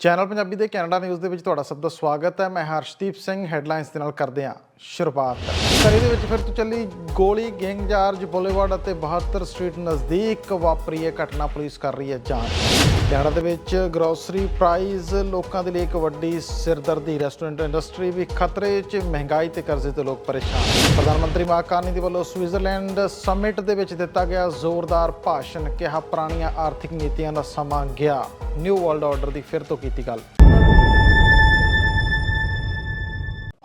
Channel Punjabi ਦੇ Canada news ਦੇ ਵਿੱਚ ਤੁਹਾਡਾ ਸਭ ਦਾ ਸਵਾਗਤ ਹੈ। ਮੈਂ ਹਰਸ਼ਦੀਪ ਸਿੰਘ ਹੈਡਲਾਈਨਸ ਦੇ ਨਾਲ ਕਰਦੇ ਹਾਂ ਸ਼ੁਰੂਆਤ। ਸਰੀ ਦੇ ਵਿੱਚ ਫਿਰ ਤੋਂ ਚੱਲੀ ਗੋਲੀ ਗੈਂਗ ਜਾਰਜ ਬੁਲੇਵਾਰਡ ਅਤੇ 72 ਸਟਰੀਟ ਨਜ਼ਦੀਕ ਵਾਪਰੀ ਇਹ ਘਟਨਾ ਪੁਲਿਸ ਕਰ ਰਹੀ ਹੈ ਜਾਂਚ। ਕੈਨੇਡਾ ਦੇ ਵਿੱਚ ਗਰੋਸਰੀ ਪ੍ਰਾਈਸ ਲੋਕਾਂ ਦੇ ਲਈ ਇੱਕ ਵੱਡੀ ਸਿਰਦਰਦੀ। ਰੈਸਟੋਰੈਂਟ ਇੰਡਸਟਰੀ ਵੀ ਖਤਰੇ 'ਚ, ਮਹਿੰਗਾਈ ਤੇ ਕਰਜ਼ੇ ਤੋਂ ਲੋਕ ਪਰੇਸ਼ਾਨ। ਪ੍ਰਧਾਨ ਮੰਤਰੀ ਮਾਕਾਨੀ ਦੇ ਵੱਲੋਂ ਸਵਿਟਜ਼ਰਲੈਂਡ ਸਮਿਟ ਦੇ ਵਿੱਚ ਦਿੱਤਾ ਗਿਆ ਜ਼ੋਰਦਾਰ ਭਾਸ਼ਣ, ਕਿਹਾ ਪੁਰਾਣੀਆਂ ਆਰਥਿਕ ਨੀਤੀਆਂ ਦਾ ਸਮਾਂ ਗਿਆ। ਨਿਊ ਵਰਲਡ ਆਰਡਰ ਦੀ ਫਿਰ ਤੋਂ ਕੀਤੀ ਗੱਲ।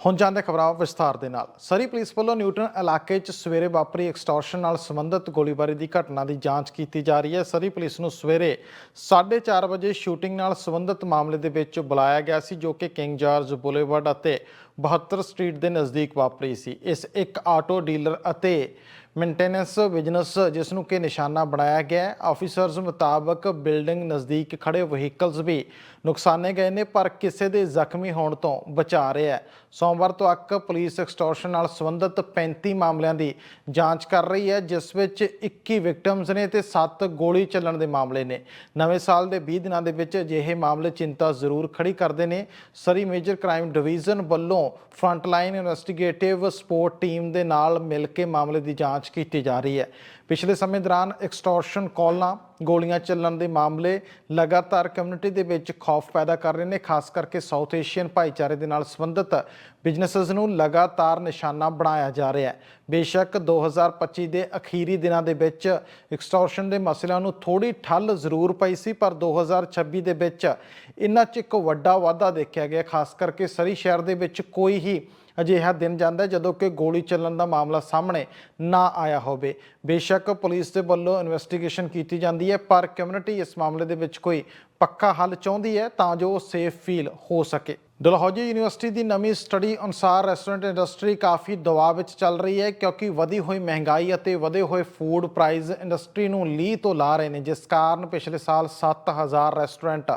ਹੁਣ ਜਾਂਦੇ ਖਬਰਾਂ ਵਿਸਥਾਰ ਦੇ ਨਾਲ। ਸਰੀ ਪੁਲਿਸ ਵੱਲੋਂ ਨਿਊਟਨ ਇਲਾਕੇ 'ਚ ਸਵੇਰੇ ਵਾਪਰੀ ਐਕਸਟੋਰਸ਼ਨ ਨਾਲ ਸੰਬੰਧਿਤ ਗੋਲੀਬਾਰੀ ਦੀ ਘਟਨਾ ਦੀ ਜਾਂਚ ਕੀਤੀ ਜਾ ਰਹੀ ਹੈ। ਸਰੀ ਪੁਲਿਸ ਨੂੰ ਸਵੇਰੇ 4:30 ਵਜੇ ਸ਼ੂਟਿੰਗ ਨਾਲ ਸੰਬੰਧਿਤ ਮਾਮਲੇ ਦੇ ਵਿੱਚ ਬੁਲਾਇਆ ਗਿਆ ਸੀ, ਜੋ ਕਿ ਕਿੰਗ ਜਾਰਜ ਬੁਲੇਵਰਡ ਅਤੇ 72 ਸਟਰੀਟ ਦੇ ਨਜ਼ਦੀਕ ਵਾਪਰੀ ਸੀ। ਇਸ ਇੱਕ ਆਟੋ ਡੀਲਰ ਅਤੇ ਮੇਨਟੇਨੈਂਸ ਬਿਜ਼ਨਸ ਜਿਸ ਨੂੰ ਕਿ ਨਿਸ਼ਾਨਾ ਬਣਾਇਆ ਗਿਆ ਹੈ। ਆਫੀਸਰਸ ਮੁਤਾਬਕ ਬਿਲਡਿੰਗ ਨਜ਼ਦੀਕ ਖੜੇ ਵਹੀਕਲਸ ਵੀ ਨੁਕਸਾਨੇ ਗਏ ਨੇ, ਪਰ ਕਿਸੇ ਦੇ ਜ਼ਖਮੀ ਹੋਣ ਤੋਂ ਬਚਾ ਰਿਹਾ ਹੈ। ਸੋਮਵਾਰ ਤੱਕ ਪੁਲਿਸ ਐਕਸਟੋਰਸ਼ਨ ਨਾਲ ਸੰਬੰਧਿਤ 35 ਮਾਮਲਿਆਂ ਦੀ ਜਾਂਚ ਕਰ ਰਹੀ ਹੈ, ਜਿਸ ਵਿੱਚ 21 ਵਿਕਟਮਸ ਨੇ ਤੇ 7 ਗੋਲੀ ਚੱਲਣ ਦੇ ਮਾਮਲੇ ਨੇ। ਨਵੇਂ ਸਾਲ ਦੇ 20 ਦਿਨਾਂ ਦੇ ਵਿੱਚ ਅਜਿਹੇ ਮਾਮਲੇ ਚਿੰਤਾ ਜ਼ਰੂਰ ਖੜੀ ਕਰਦੇ ਨੇ। ਸਰੀ ਮੇਜਰ ਕ੍ਰਾਈਮ ਡਿਵੀਜ਼ਨ ਵੱਲੋਂ ਫਰੰਟਲਾਈਨ ਇਨਵੈਸਟੀਗੇਟਿਵ ਸਪੋਰਟ ਟੀਮ ਦੇ ਨਾਲ ਮਿਲ ਕੇ ਮਾਮਲੇ ਦੀ ਜਾਂਚ ਕੀਤੀ ਜਾ ਰਹੀ ਹੈ। ਪਿਛਲੇ ਸਮੇਂ ਦੌਰਾਨ ਐਕਸਟੋਰਸ਼ਨ ਕਾਲਾਂ ਗੋਲੀਆਂ ਚੱਲਣ ਦੇ ਮਾਮਲੇ ਲਗਾਤਾਰ ਕਮਿਊਨਿਟੀ ਦੇ ਵਿੱਚ ਖੌਫ ਪੈਦਾ ਕਰ ਰਹੇ ਨੇ, ਖਾਸ ਕਰਕੇ ਸਾਊਥ ਏਸ਼ੀਅਨ ਭਾਈਚਾਰੇ ਦੇ ਨਾਲ ਸੰਬੰਧਿਤ ਬਿਜ਼ਨੈਸਸ ਨੂੰ ਲਗਾਤਾਰ ਨਿਸ਼ਾਨਾ ਬਣਾਇਆ ਜਾ ਰਿਹਾ ਹੈ। ਬੇਸ਼ੱਕ 2025 ਦੇ ਅਖੀਰੀ ਦਿਨਾਂ ਦੇ ਵਿੱਚ ਐਕਸਟੋਰਸ਼ਨ ਦੇ ਮਸਲਿਆਂ ਨੂੰ ਥੋੜੀ ਠੱਲ ਜ਼ਰੂਰ ਪਈ ਸੀ, ਪਰ 2026 ਦੇ ਵਿੱਚ ਇਹਨਾਂ 'ਚ ਇੱਕ ਵੱਡਾ ਵਾਧਾ ਦੇਖਿਆ ਗਿਆ, ਖਾਸ ਕਰਕੇ ਸਰੀ ਸ਼ਹਿਰ ਦੇ ਵਿੱਚ ਕੋਈ ਹੀ ਅਜਿਹਾ ਦਿਨ ਜਾਂਦਾ ਜਦੋਂ ਕਿ ਗੋਲੀ ਚੱਲਣ ਦਾ ਮਾਮਲਾ ਸਾਹਮਣੇ ਨਾ ਆਇਆ ਹੋਵੇ। ਬੇਸ਼ੱਕ ਪੁਲਿਸ ਦੇ ਵੱਲੋਂ ਇਨਵੈਸਟੀਗੇਸ਼ਨ ਕੀਤੀ ਜਾਂਦੀ ਹੈ, ਪਰ ਕਮਿਊਨਿਟੀ ਇਸ ਮਾਮਲੇ ਦੇ ਵਿੱਚ ਕੋਈ ਪੱਕਾ ਹੱਲ ਚਾਹੁੰਦੀ ਹੈ ਤਾਂ ਜੋ ਉਹ ਸੇਫ ਫੀਲ ਹੋ ਸਕੇ। ਡਲਹੌਜੀ ਯੂਨੀਵਰਸਿਟੀ ਦੀ ਨਵੀਂ ਸਟੱਡੀ ਅਨੁਸਾਰ ਰੈਸਟੋਰੈਂਟ ਇੰਡਸਟਰੀ ਕਾਫੀ ਦਬਾਅ ਵਿੱਚ ਚੱਲ ਰਹੀ ਹੈ ਕਿਉਂਕਿ ਵਧੀ ਹੋਈ ਮਹਿੰਗਾਈ ਅਤੇ ਵਧੇ ਹੋਏ ਫੂਡ ਪ੍ਰਾਈਸ ਇੰਡਸਟਰੀ ਨੂੰ ਲੀਹ ਤੋਂ ਲਾ ਰਹੇ ਨੇ, ਜਿਸ ਕਾਰਨ ਪਿਛਲੇ ਸਾਲ 7000 ਰੈਸਟੋਰੈਂਟ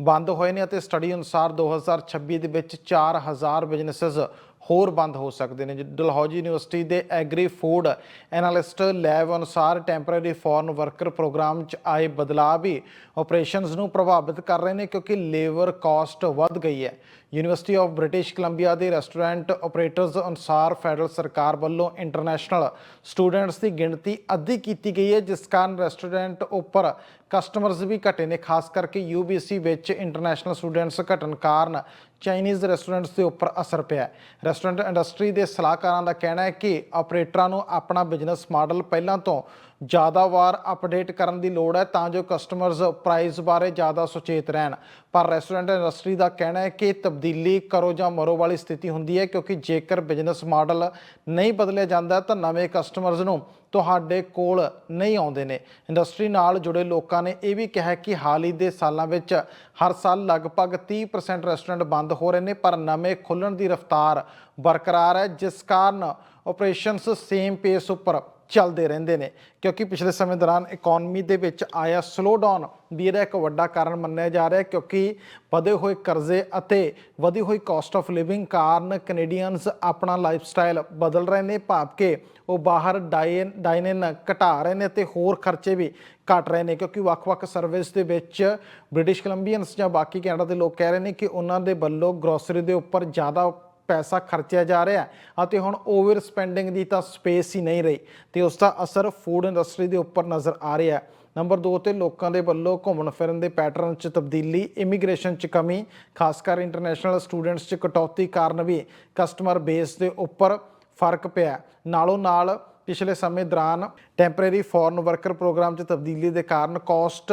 ਬੰਦ ਹੋਏ ਨੇ ਅਤੇ ਸਟੱਡੀ ਅਨੁਸਾਰ 2026 ਦੇ ਵਿੱਚ 4000 ਬਿਜ਼ਨੈਸਸ ਹੋਰ ਬੰਦ ਹੋ ਸਕਦੇ ਨੇ। ਡਲਹੌਜੀ ਯੂਨੀਵਰਸਿਟੀ ਦੇ ਐਗਰੀ ਫੂਡ ਐਨਾਲਿਸਟ ਲੈਬ ਅਨੁਸਾਰ ਟੈਂਪਰੇਰੀ ਫੋਰਨ ਵਰਕਰ ਪ੍ਰੋਗਰਾਮ 'ਚ ਆਏ ਬਦਲਾਅ ਵੀ ਆਪਰੇਸ਼ਨਸ ਨੂੰ ਪ੍ਰਭਾਵਿਤ ਕਰ ਰਹੇ ਨੇ ਕਿਉਂਕਿ ਲੇਬਰ ਕਾਸਟ ਵੱਧ ਗਈ ਹੈ। ਯੂਨੀਵਰਸਿਟੀ ਆਫ ਬ੍ਰਿਟਿਸ਼ ਕੋਲੰਬੀਆ ਦੇ ਰੈਸਟੋਰੈਂਟ ਆਪਰੇਟਰਸ ਅਨੁਸਾਰ ਫੈਡਰਲ ਸਰਕਾਰ ਵੱਲੋਂ ਇੰਟਰਨੈਸ਼ਨਲ ਸਟੂਡੈਂਟਸ ਦੀ ਗਿਣਤੀ ਅੱਧੀ ਕੀਤੀ ਗਈ ਹੈ, ਜਿਸ ਕਾਰਨ ਰੈਸਟੋਰੈਂਟ ਉੱਪਰ ਕਸਟਮਰਸ ਵੀ ਘਟੇ ਨੇ। ਖਾਸ ਕਰਕੇ ਯੂਬੀਸੀ ਵਿੱਚ ਇੰਟਰਨੈਸ਼ਨਲ ਸਟੂਡੈਂਟਸ ਘਟਣ ਕਾਰਨ ਚਾਈਨੀਜ਼ ਰੈਸਟੋਰੈਂਟਸ ਦੇ ਉੱਪਰ ਅਸਰ ਪਿਆ ਹੈ। ਰੈਸਟੋਰੈਂਟ ਇੰਡਸਟਰੀ ਦੇ ਸਲਾਹਕਾਰਾਂ ਦਾ ਕਹਿਣਾ ਹੈ ਕਿ ਆਪਰੇਟਰਾਂ ਨੂੰ ਆਪਣਾ ਬਿਜ਼ਨਸ ਮਾਡਲ ਪਹਿਲਾਂ ਤੋਂ ਜ਼ਿਆਦਾ ਵਾਰ ਅਪਡੇਟ ਕਰਨ ਦੀ ਲੋੜ ਹੈ ਤਾਂ ਜੋ ਕਸਟਮਰਸ ਪ੍ਰਾਈਸ ਬਾਰੇ ਜ਼ਿਆਦਾ ਸੁਚੇਤ ਰਹਿਣ। ਪਰ ਰੈਸਟੋਰੈਂਟ ਇੰਡਸਟਰੀ ਦਾ ਕਹਿਣਾ ਹੈ ਕਿ ਤਬਦੀਲੀ ਕਰੋ ਜਾਂ ਮਰੋ ਵਾਲੀ ਸਥਿਤੀ ਹੁੰਦੀ ਹੈ ਕਿਉਂਕਿ ਜੇਕਰ ਬਿਜ਼ਨਸ ਮਾਡਲ ਨਹੀਂ ਬਦਲਿਆ ਜਾਂਦਾ ਤਾਂ ਨਵੇਂ ਕਸਟਮਰਸ ਨੂੰ ਤੁਹਾਡੇ ਕੋਲ ਨਹੀਂ ਆਉਂਦੇ ਨੇ। ਇੰਡਸਟਰੀ ਨਾਲ ਜੁੜੇ ਲੋਕਾਂ ਨੇ ਇਹ ਵੀ ਕਿਹਾ ਕਿ ਹਾਲ ਹੀ ਦੇ ਸਾਲਾਂ ਵਿੱਚ ਹਰ ਸਾਲ ਲਗਭਗ 30% ਰੈਸਟੋਰੈਂਟ ਬੰਦ ਹੋ ਰਹੇ ਨੇ, ਪਰ ਨਵੇਂ ਖੁੱਲਣ ਦੀ ਰਫ਼ਤਾਰ ਬਰਕਰਾਰ ਹੈ, ਜਿਸ ਕਾਰਨ ਆਪਰੇਸ਼ਨਸ ਸੇਮ ਪੇਸ ਉੱਪਰ ਚੱਲਦੇ ਰਹਿੰਦੇ ਨੇ, ਕਿਉਂਕਿ ਪਿਛਲੇ ਸਮੇਂ ਦੌਰਾਨ ਇਕਨੋਮੀ ਦੇ ਵਿੱਚ ਆਇਆ ਸਲੋ ਡਾਊਨ ਵੀ ਇਹਦਾ ਇੱਕ ਵੱਡਾ ਕਾਰਨ ਮੰਨਿਆ ਜਾ ਰਿਹਾ ਕਿਉਂਕਿ ਵਧੇ ਹੋਏ ਕਰਜ਼ੇ ਅਤੇ ਵਧੀ ਹੋਈ ਕਾਸਟ ਆਫ ਲਿਵਿੰਗ ਕਾਰਨ ਕੈਨੇਡੀਅਨਸ ਆਪਣਾ ਲਾਈਫ ਸਟਾਈਲ ਬਦਲ ਰਹੇ ਨੇ, ਭਾਵ ਕਿ ਉਹ ਬਾਹਰ ਡਾਈਨ ਡਾਈਨਿੰਗ ਘਟਾ ਰਹੇ ਨੇ ਤੇ ਹੋਰ ਖਰਚੇ ਵੀ ਘਟ ਰਹੇ ਨੇ, ਕਿਉਂਕਿ ਵੱਖ-ਵੱਖ ਸਰਵਿਸ ਦੇ ਵਿੱਚ ਬ੍ਰਿਟਿਸ਼ ਕੋਲੰਬੀਅਨਸ ਜਾਂ ਬਾਕੀ ਕੈਨੇਡਾ ਦੇ ਲੋਕ ਕਹਿ ਰਹੇ ਨੇ ਕਿ ਉਹਨਾਂ ਦੇ ਵੱਲੋਂ ਗਰੋਸਰੀ ਦੇ ਉੱਪਰ ਜ਼ਿਆਦਾ ਪੈਸਾ ਖਰਚਿਆ ਜਾ ਰਿਹਾ ਅਤੇ ਹੁਣ ਓਵਰ ਸਪੈਂਡਿੰਗ ਦੀ ਤਾਂ ਸਪੇਸ ਹੀ ਨਹੀਂ ਰਹੀ ਤੇ ਉਸ ਦਾ ਅਸਰ ਫੂਡ ਇੰਡਸਟਰੀ ਦੇ ਉੱਪਰ ਨਜ਼ਰ ਆ ਰਿਹਾ ਹੈ। ਨੰਬਰ 2 ਤੇ ਲੋਕਾਂ ਦੇ ਵੱਲੋਂ ਘੁੰਮਣ ਫਿਰਨ ਦੇ ਪੈਟਰਨ 'ਚ ਤਬਦੀਲੀ, ਇਮੀਗ੍ਰੇਸ਼ਨ 'ਚ ਕਮੀ, ਖਾਸ ਕਰ ਇੰਟਰਨੈਸ਼ਨਲ ਸਟੂਡੈਂਟਸ 'ਚ ਕਟੌਤੀ ਕਾਰਨ ਵੀ ਕਸਟਮਰ ਬੇਸ ਦੇ ਉੱਪਰ ਫ਼ਰਕ ਪਿਆ ਨਾਲੋਂ ਨਾਲ ਪਿਛਲੇ ਸਮੇਂ ਦੌਰਾਨ ਟੈਂਪਰੇਰੀ ਫੋਰਨ ਵਰਕਰ ਪ੍ਰੋਗਰਾਮ 'ਚ ਤਬਦੀਲੀ ਦੇ ਕਾਰਨ ਕਾਸਟ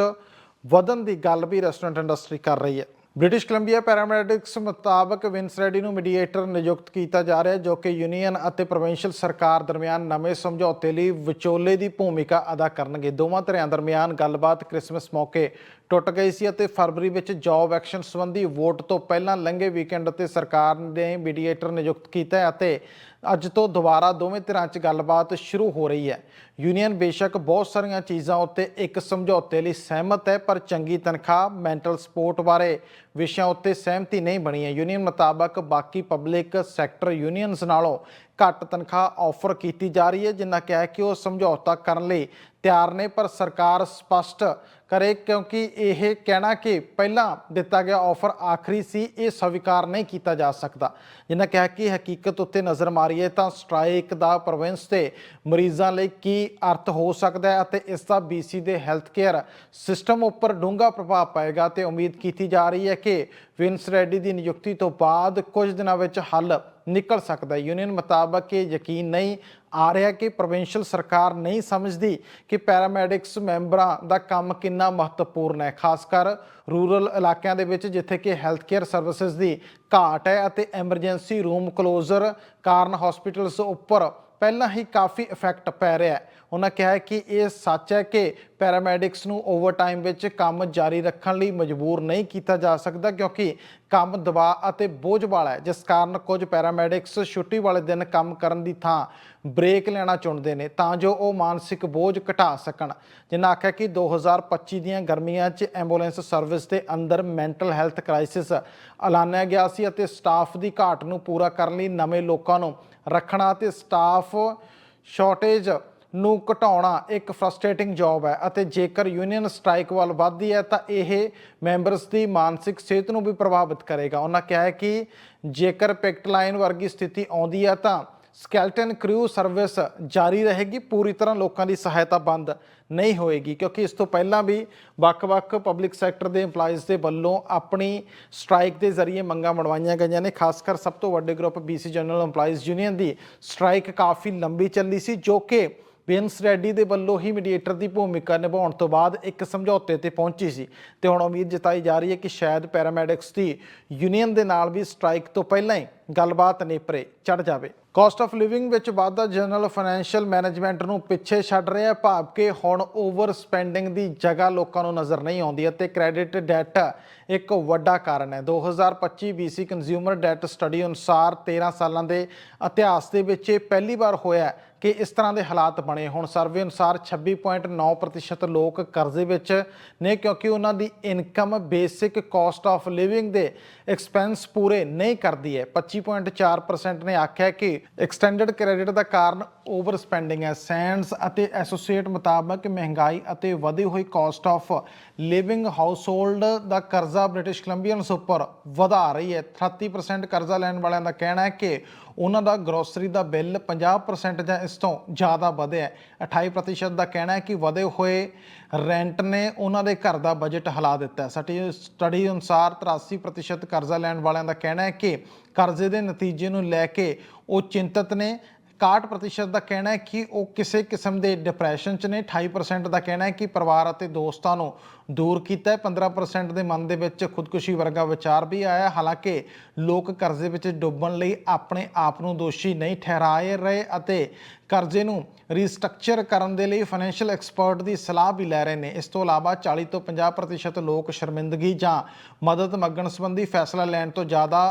ਵਧਣ ਦੀ ਗੱਲ ਵੀ ਰੈਸਟੋਰੈਂਟ ਇੰਡਸਟਰੀ ਕਰ ਰਹੀ ਹੈ। ਬ੍ਰਿਟਿਸ਼ ਕੋਲੰਬੀਆ ਪੈਰਾਮੈਡਿਕਸ ਮੁਤਾਬਕ ਵਿੰਸ ਰੈਡੀ ਨੂੰ ਮੀਡੀਏਟਰ ਨਿਯੁਕਤ ਕੀਤਾ ਜਾ ਰਿਹਾ ਹੈ, ਜੋ ਕਿ ਯੂਨੀਅਨ ਅਤੇ ਪ੍ਰੋਵਿੰਸ਼ੀਅਲ ਸਰਕਾਰ ਦਰਮਿਆਨ ਨਵੇਂ ਸਮਝੌਤੇ ਲਈ ਵਿਚੋਲੇ ਦੀ ਭੂਮਿਕਾ ਅਦਾ ਕਰਨਗੇ। ਦੋਵਾਂ ਧਿਰਾਂ ਦਰਮਿਆਨ ਗੱਲਬਾਤ ਕ੍ਰਿਸਮਸ ਮੌਕੇ ਟੁੱਟ ਗਈ ਸੀ ਅਤੇ ਫਰਵਰੀ ਵਿੱਚ ਜੌਬ ਐਕਸ਼ਨ ਸੰਬੰਧੀ ਵੋਟ ਤੋਂ ਪਹਿਲਾਂ ਲੰਘੇ ਵੀਕਐਂਡ ਤੇ ਸਰਕਾਰ ਨੇ ਮੀਡੀਏਟਰ ਨਿਯੁਕਤ ਕੀਤਾ ਹੈ ਅਤੇ ਅੱਜ ਤੋਂ ਦੁਬਾਰਾ ਦੋਵੇਂ ਧਿਰਾਂ 'ਚ ਗੱਲਬਾਤ ਸ਼ੁਰੂ ਹੋ ਰਹੀ ਹੈ। ਯੂਨੀਅਨ ਬੇਸ਼ੱਕ ਬਹੁਤ ਸਾਰੀਆਂ ਚੀਜ਼ਾਂ ਉੱਤੇ ਇੱਕ ਸਮਝੌਤੇ ਲਈ ਸਹਿਮਤ ਹੈ, ਪਰ ਚੰਗੀ ਤਨਖਾਹ ਮੈਂਟਲ ਸਪੋਰਟ ਬਾਰੇ ਵਿਸ਼ਿਆਂ ਉੱਤੇ ਸਹਿਮਤੀ ਨਹੀਂ ਬਣੀ ਹੈ। ਯੂਨੀਅਨ ਮੁਤਾਬਕ ਬਾਕੀ ਪਬਲਿਕ ਸੈਕਟਰ ਯੂਨੀਅਨਸ ਨਾਲੋਂ ਘੱਟ ਤਨਖਾਹ ਆਫਰ ਕੀਤੀ ਜਾ ਰਹੀ ਹੈ, ਜਿੰਨਾ ਕਿਹਾ ਕਿ ਉਹ ਸਮਝੌਤਾ ਕਰਨ ਲਈ ਤਿਆਰ ਨੇ, ਪਰ ਸਰਕਾਰ ਸਪਸ਼ਟ ਕਰੇ ਕਿਉਂਕਿ ਇਹ ਕਹਿਣਾ ਕਿ ਪਹਿਲਾਂ ਦਿੱਤਾ ਗਿਆ ਆਫਰ ਆਖਰੀ ਸੀ, ਇਹ ਸਵੀਕਾਰ ਨਹੀਂ ਕੀਤਾ ਜਾ ਸਕਦਾ। ਜਿਨ੍ਹਾਂ ਕਿਹਾ ਕਿ ਹਕੀਕਤ ਉੱਤੇ ਨਜ਼ਰ ਮਾਰੀਏ ਤਾਂ ਸਟ੍ਰਾਈਕ ਦਾ ਪ੍ਰੋਵਿੰਸ ਤੇ ਮਰੀਜ਼ਾਂ ਲਈ ਕੀ ਅਰਥ ਹੋ ਸਕਦਾ ਹੈ ਅਤੇ ਇਸ ਦਾ BC ਦੇ ਹੈਲਥ ਕੇਅਰ ਸਿਸਟਮ ਉੱਪਰ ਡੂੰਘਾ ਪ੍ਰਭਾਵ ਪਏਗਾ ਤੇ ਉਮੀਦ ਕੀਤੀ ਜਾ ਰਹੀ ਹੈ ਕਿ ਵਿੰਸ ਰੈਡੀ ਦੀ ਨਿਯੁਕਤੀ ਤੋਂ ਬਾਅਦ ਕੁਝ ਦਿਨਾਂ ਵਿੱਚ ਹੱਲ ਨਿਕਲ ਸਕਦਾ ਹੈ। ਯੂਨੀਅਨ ਮੁਤਾਬਕ ਇਹ ਯਕੀਨ ਨਹੀਂ ਆ ਰਿਹਾ ਕਿ ਪ੍ਰੋਵਿੰਸ਼ੀਅਲ ਸਰਕਾਰ ਨਹੀਂ ਸਮਝਦੀ ਕਿ ਪੈਰਾਮੈਡਿਕਸ ਮੈਂਬਰਾਂ ਦਾ ਕੰਮ ਕਿੰਨਾ ਮਹੱਤਵਪੂਰਨ ਹੈ, ਖਾਸ ਕਰ ਰੂਰਲ ਇਲਾਕਿਆਂ ਦੇ ਵਿੱਚ ਜਿੱਥੇ ਕਿ ਹੈਲਥ ਕੇਅਰ ਸਰਵਿਸਿਜ਼ ਦੀ ਘਾਟ ਹੈ ਅਤੇ ਐਮਰਜੈਂਸੀ ਰੂਮ ਕਲੋਜ਼ਰ ਕਾਰਨ ਹਸਪੀਟਲਸ ਉੱਪਰ ਪਹਿਲਾਂ ਹੀ ਕਾਫੀ ਇਫੈਕਟ ਪੈ ਰਿਹਾ ਹੈ। ਉਹਨਾਂ ਕਿਹਾ ਹੈ ਕਿ ਇਹ ਸੱਚ ਹੈ ਕਿ ਪੈਰਾਮੈਡਿਕਸ ਨੂੰ ਓਵਰਟਾਈਮ ਵਿੱਚ ਕੰਮ ਜਾਰੀ ਰੱਖਣ ਲਈ ਮਜਬੂਰ ਨਹੀਂ ਕੀਤਾ ਜਾ ਸਕਦਾ ਕਿਉਂਕਿ ਕੰਮ ਦਬਾਅ ਅਤੇ ਬੋਝ ਵਾਲਾ ਹੈ। ਜਿਸ ਕਾਰਨ ਕੁਝ ਪੈਰਾਮੈਡਿਕਸ ਛੁੱਟੀ ਵਾਲੇ ਦਿਨ ਕੰਮ ਕਰਨ ਦੀ ਥਾਂ ਬ੍ਰੇਕ ਲੈਣਾ ਚੁਣਦੇ ਨੇ ਤਾਂ ਜੋ ਉਹ ਮਾਨਸਿਕ ਬੋਝ ਘਟਾ ਸਕਣ। ਜਿਨ੍ਹਾਂ ਆਖਿਆ ਕਿ 2025 ਦੀਆਂ ਗਰਮੀਆਂ 'ਚ ਐਂਬੂਲੈਂਸ ਸਰਵਿਸ ਦੇ ਅੰਦਰ ਮੈਂਟਲ ਹੈਲਥ ਕ੍ਰਾਈਸਿਸ ਐਲਾਨਿਆ ਗਿਆ ਸੀ ਅਤੇ ਸਟਾਫ ਦੀ ਘਾਟ ਨੂੰ ਪੂਰਾ ਕਰਨ ਲਈ ਨਵੇਂ ਲੋਕਾਂ ਨੂੰ ਰੱਖਣਾ ਤੇ ਸਟਾਫ ਸ਼ਾਰਟੇਜ ਨੂੰ ਘਟਾਉਣਾ ਇੱਕ ਫਰਸਟ੍ਰੇਟਿੰਗ ਜੌਬ ਹੈ ਅਤੇ ਜੇਕਰ ਯੂਨੀਅਨ ਸਟ੍ਰਾਈਕ ਵੱਲ ਵੱਧਦੀ ਹੈ ਤਾਂ ਇਹ ਮੈਂਬਰਸ ਦੀ ਮਾਨਸਿਕ ਸਿਹਤ ਨੂੰ ਵੀ ਪ੍ਰਭਾਵਿਤ ਕਰੇਗਾ। ਉਹਨਾਂ ਕਿਹਾ ਹੈ ਕਿ ਜੇਕਰ ਪਿਕਟ ਲਾਈਨ ਵਰਗੀ ਸਥਿਤੀ ਆਉਂਦੀ ਹੈ ਤਾਂ ਸਕੈਲਟਨ ਕ੍ਰਿਊ ਸਰਵਿਸ ਜਾਰੀ ਰਹੇਗੀ। ਪੂਰੀ ਤਰ੍ਹਾਂ ਲੋਕਾਂ ਦੀ ਸਹਾਇਤਾ ਬੰਦ ਨਹੀਂ ਹੋਏਗੀ, ਕਿਉਂਕਿ ਇਸ ਤੋਂ ਪਹਿਲਾਂ ਵੀ ਵੱਖ-ਵੱਖ ਪਬਲਿਕ ਸੈਕਟਰ ਦੇ EMPLOYEES ਦੇ ਵੱਲੋਂ ਆਪਣੀ ਸਟ੍ਰਾਈਕ ਦੇ ਜ਼ਰੀਏ ਮੰਗਾਂ ਮਨਵਾਈਆਂ ਗਈਆਂ ਨੇ। ਖਾਸ ਕਰ ਸਭ ਤੋਂ ਵੱਡੇ group BC general EMPLOYEES union ਦੀ ਸਟ੍ਰਾਈਕ ਕਾਫੀ ਲੰਬੀ ਚੱਲੀ ਸੀ, ਜੋ ਕਿ ਵਿੰਸ ਰੈਡੀ ਦੇ ਵੱਲੋਂ ਹੀ ਮੀਡੀਏਟਰ ਦੀ ਭੂਮਿਕਾ ਨਿਭਾਉਣ ਤੋਂ ਬਾਅਦ ਇੱਕ ਸਮਝੌਤੇ ਤੇ ਪਹੁੰਚੀ ਸੀ ਤੇ ਹੁਣ ਉਮੀਦ ਜਤਾਈ ਜਾ ਰਹੀ ਹੈ ਕਿ ਸ਼ਾਇਦ ਪੈਰਾਮੈਡਿਕਸ ਦੀ ਯੂਨੀਅਨ ਦੇ ਨਾਲ ਵੀ ਸਟ੍ਰਾਈਕ ਤੋਂ ਪਹਿਲਾਂ ਹੀ ਗੱਲਬਾਤ ਨੇਪਰੇ ਚੜ ਜਾਵੇ। ਕਾਸਟ ਆਫ ਲਿਵਿੰਗ ਵਿੱਚ ਵਾਧਾ ਜਨਰਲ ਫਾਈਨੈਂਸ਼ੀਅਲ ਮੈਨੇਜਮੈਂਟ ਨੂੰ ਪਿੱਛੇ ਛੱਡ ਰਿਹਾ ਭਾਵ ਕਿ ਹੁਣ ਓਵਰ ਸਪੈਂਡਿੰਗ ਦੀ ਜਗ੍ਹਾ ਲੋਕਾਂ ਨੂੰ ਨਜ਼ਰ ਨਹੀਂ ਆਉਂਦੀ ਅਤੇ ਕ੍ਰੈਡਿਟ ਡੈਟ ਇੱਕ ਵੱਡਾ ਕਾਰਨ ਹੈ। 2025 BC ਕੰਜ਼ਿਊਮਰ ਡੈਟ ਸਟੱਡੀ ਅਨੁਸਾਰ 13 ਸਾਲਾਂ ਦੇ ਇਤਿਹਾਸ ਦੇ ਵਿੱਚ ਇਹ ਪਹਿਲੀ ਵਾਰ ਹੋਇਆ ਹੈ ਕਿ ਇਸ ਤਰ੍ਹਾਂ ਦੇ ਹਾਲਾਤ ਬਣੇ ਹੁਣ। ਸਰਵੇ ਅਨੁਸਾਰ 26.9% ਲੋਕ ਕਰਜ਼ੇ ਵਿੱਚ ਨੇ ਕਿਉਂਕਿ ਉਹਨਾਂ ਦੀ income basic cost of living ਦੇ ਐਕਸਪੈਂਸ ਪੂਰੇ ਨਹੀਂ ਕਰਦੀ ਹੈ। 25.4% ਨੇ ਆਖਿਆ ਕਿ ਐਕਸਟੈਂਡਡ ਕ੍ਰੈਡਿਟ ਦਾ ਕਾਰਨ ਓਵਰ ਸਪੈਂਡਿੰਗ ਹੈ। ਸੈਂਡਸ ਅਤੇ ਐਸੋਸੀਏਟ ਮੁਤਾਬਕ ਮਹਿੰਗਾਈ ਅਤੇ ਵਧੀ ਹੋਈ ਕਾਸਟ ਆਫ ਲਿਵਿੰਗ ਹਾਊਸਹੋਲਡ ਦਾ ਕਰਜ਼ਾ ਬ੍ਰਿਟਿਸ਼ ਕੋਲੰਬੀਅਨਸ ਉੱਪਰ ਵਧਾ ਰਹੀ ਹੈ। 38% ਕਰਜ਼ਾ ਲੈਣ ਵਾਲਿਆਂ ਦਾ ਕਹਿਣਾ ਹੈ ਕਿ ਉਹਨਾਂ ਦਾ ਗਰੋਸਰੀ ਦਾ ਬਿੱਲ 50% ਜਾਂ ਇਸ ਤੋਂ ਜ਼ਿਆਦਾ ਵਧਿਆ ਹੈ। 28% ਦਾ ਕਹਿਣਾ ਹੈ ਕਿ ਵਧੇ ਹੋਏ ਰੈਂਟ ਨੇ ਉਹਨਾਂ ਦੇ ਘਰ ਦਾ ਬਜਟ ਹਿਲਾ ਦਿੱਤਾ ਹੈ। ਸਟੱਡੀ ਅਨੁਸਾਰ 83% ਕਰਜ਼ਾ ਲੈਣ ਵਾਲਿਆਂ ਦਾ ਕਹਿਣਾ ਹੈ ਕਿ ਕਰਜ਼ੇ ਦੇ ਨਤੀਜੇ ਨੂੰ ਲੈ ਕੇ ਉਹ ਚਿੰਤਤ ਨੇ। 61% ਦਾ ਕਹਿਣਾ ਹੈ ਕਿ ਉਹ ਕਿਸੇ ਕਿਸਮ ਦੇ ਡਿਪਰੈਸ਼ਨ 'ਚ ਨੇ। 28% ਦਾ ਕਹਿਣਾ ਹੈ ਕਿ ਪਰਿਵਾਰ ਅਤੇ ਦੋਸਤਾਂ ਨੂੰ ਦੂਰ ਕੀਤਾ ਹੈ। 15% ਦੇ ਮਨ ਦੇ ਵਿੱਚ ਖੁਦਕੁਸ਼ੀ ਵਰਗਾ ਵਿਚਾਰ ਵੀ ਆਇਆ ਹਾਲਾਂਕਿ ਲੋਕ ਕਰਜ਼ੇ ਵਿੱਚ ਡੁੱਬਣ ਲਈ ਆਪਣੇ ਆਪ ਨੂੰ ਦੋਸ਼ੀ ਨਹੀਂ ਠਹਿਰਾਏ ਰਹੇ ਅਤੇ ਕਰਜ਼ੇ ਨੂੰ ਰੀਸਟਰਕਚਰ ਕਰਨ ਦੇ ਲਈ ਫਾਈਨੈਂਸ਼ੀਅਲ ਐਕਸਪਰਟ ਦੀ ਸਲਾਹ ਵੀ ਲੈ ਰਹੇ ਨੇ। ਇਸ ਤੋਂ ਇਲਾਵਾ 40 ਤੋਂ 50% ਲੋਕ ਸ਼ਰਮਿੰਦਗੀ ਜਾਂ ਮਦਦ ਮੰਗਣ ਸੰਬੰਧੀ ਫੈਸਲਾ ਲੈਣ ਤੋਂ ਜ਼ਿਆਦਾ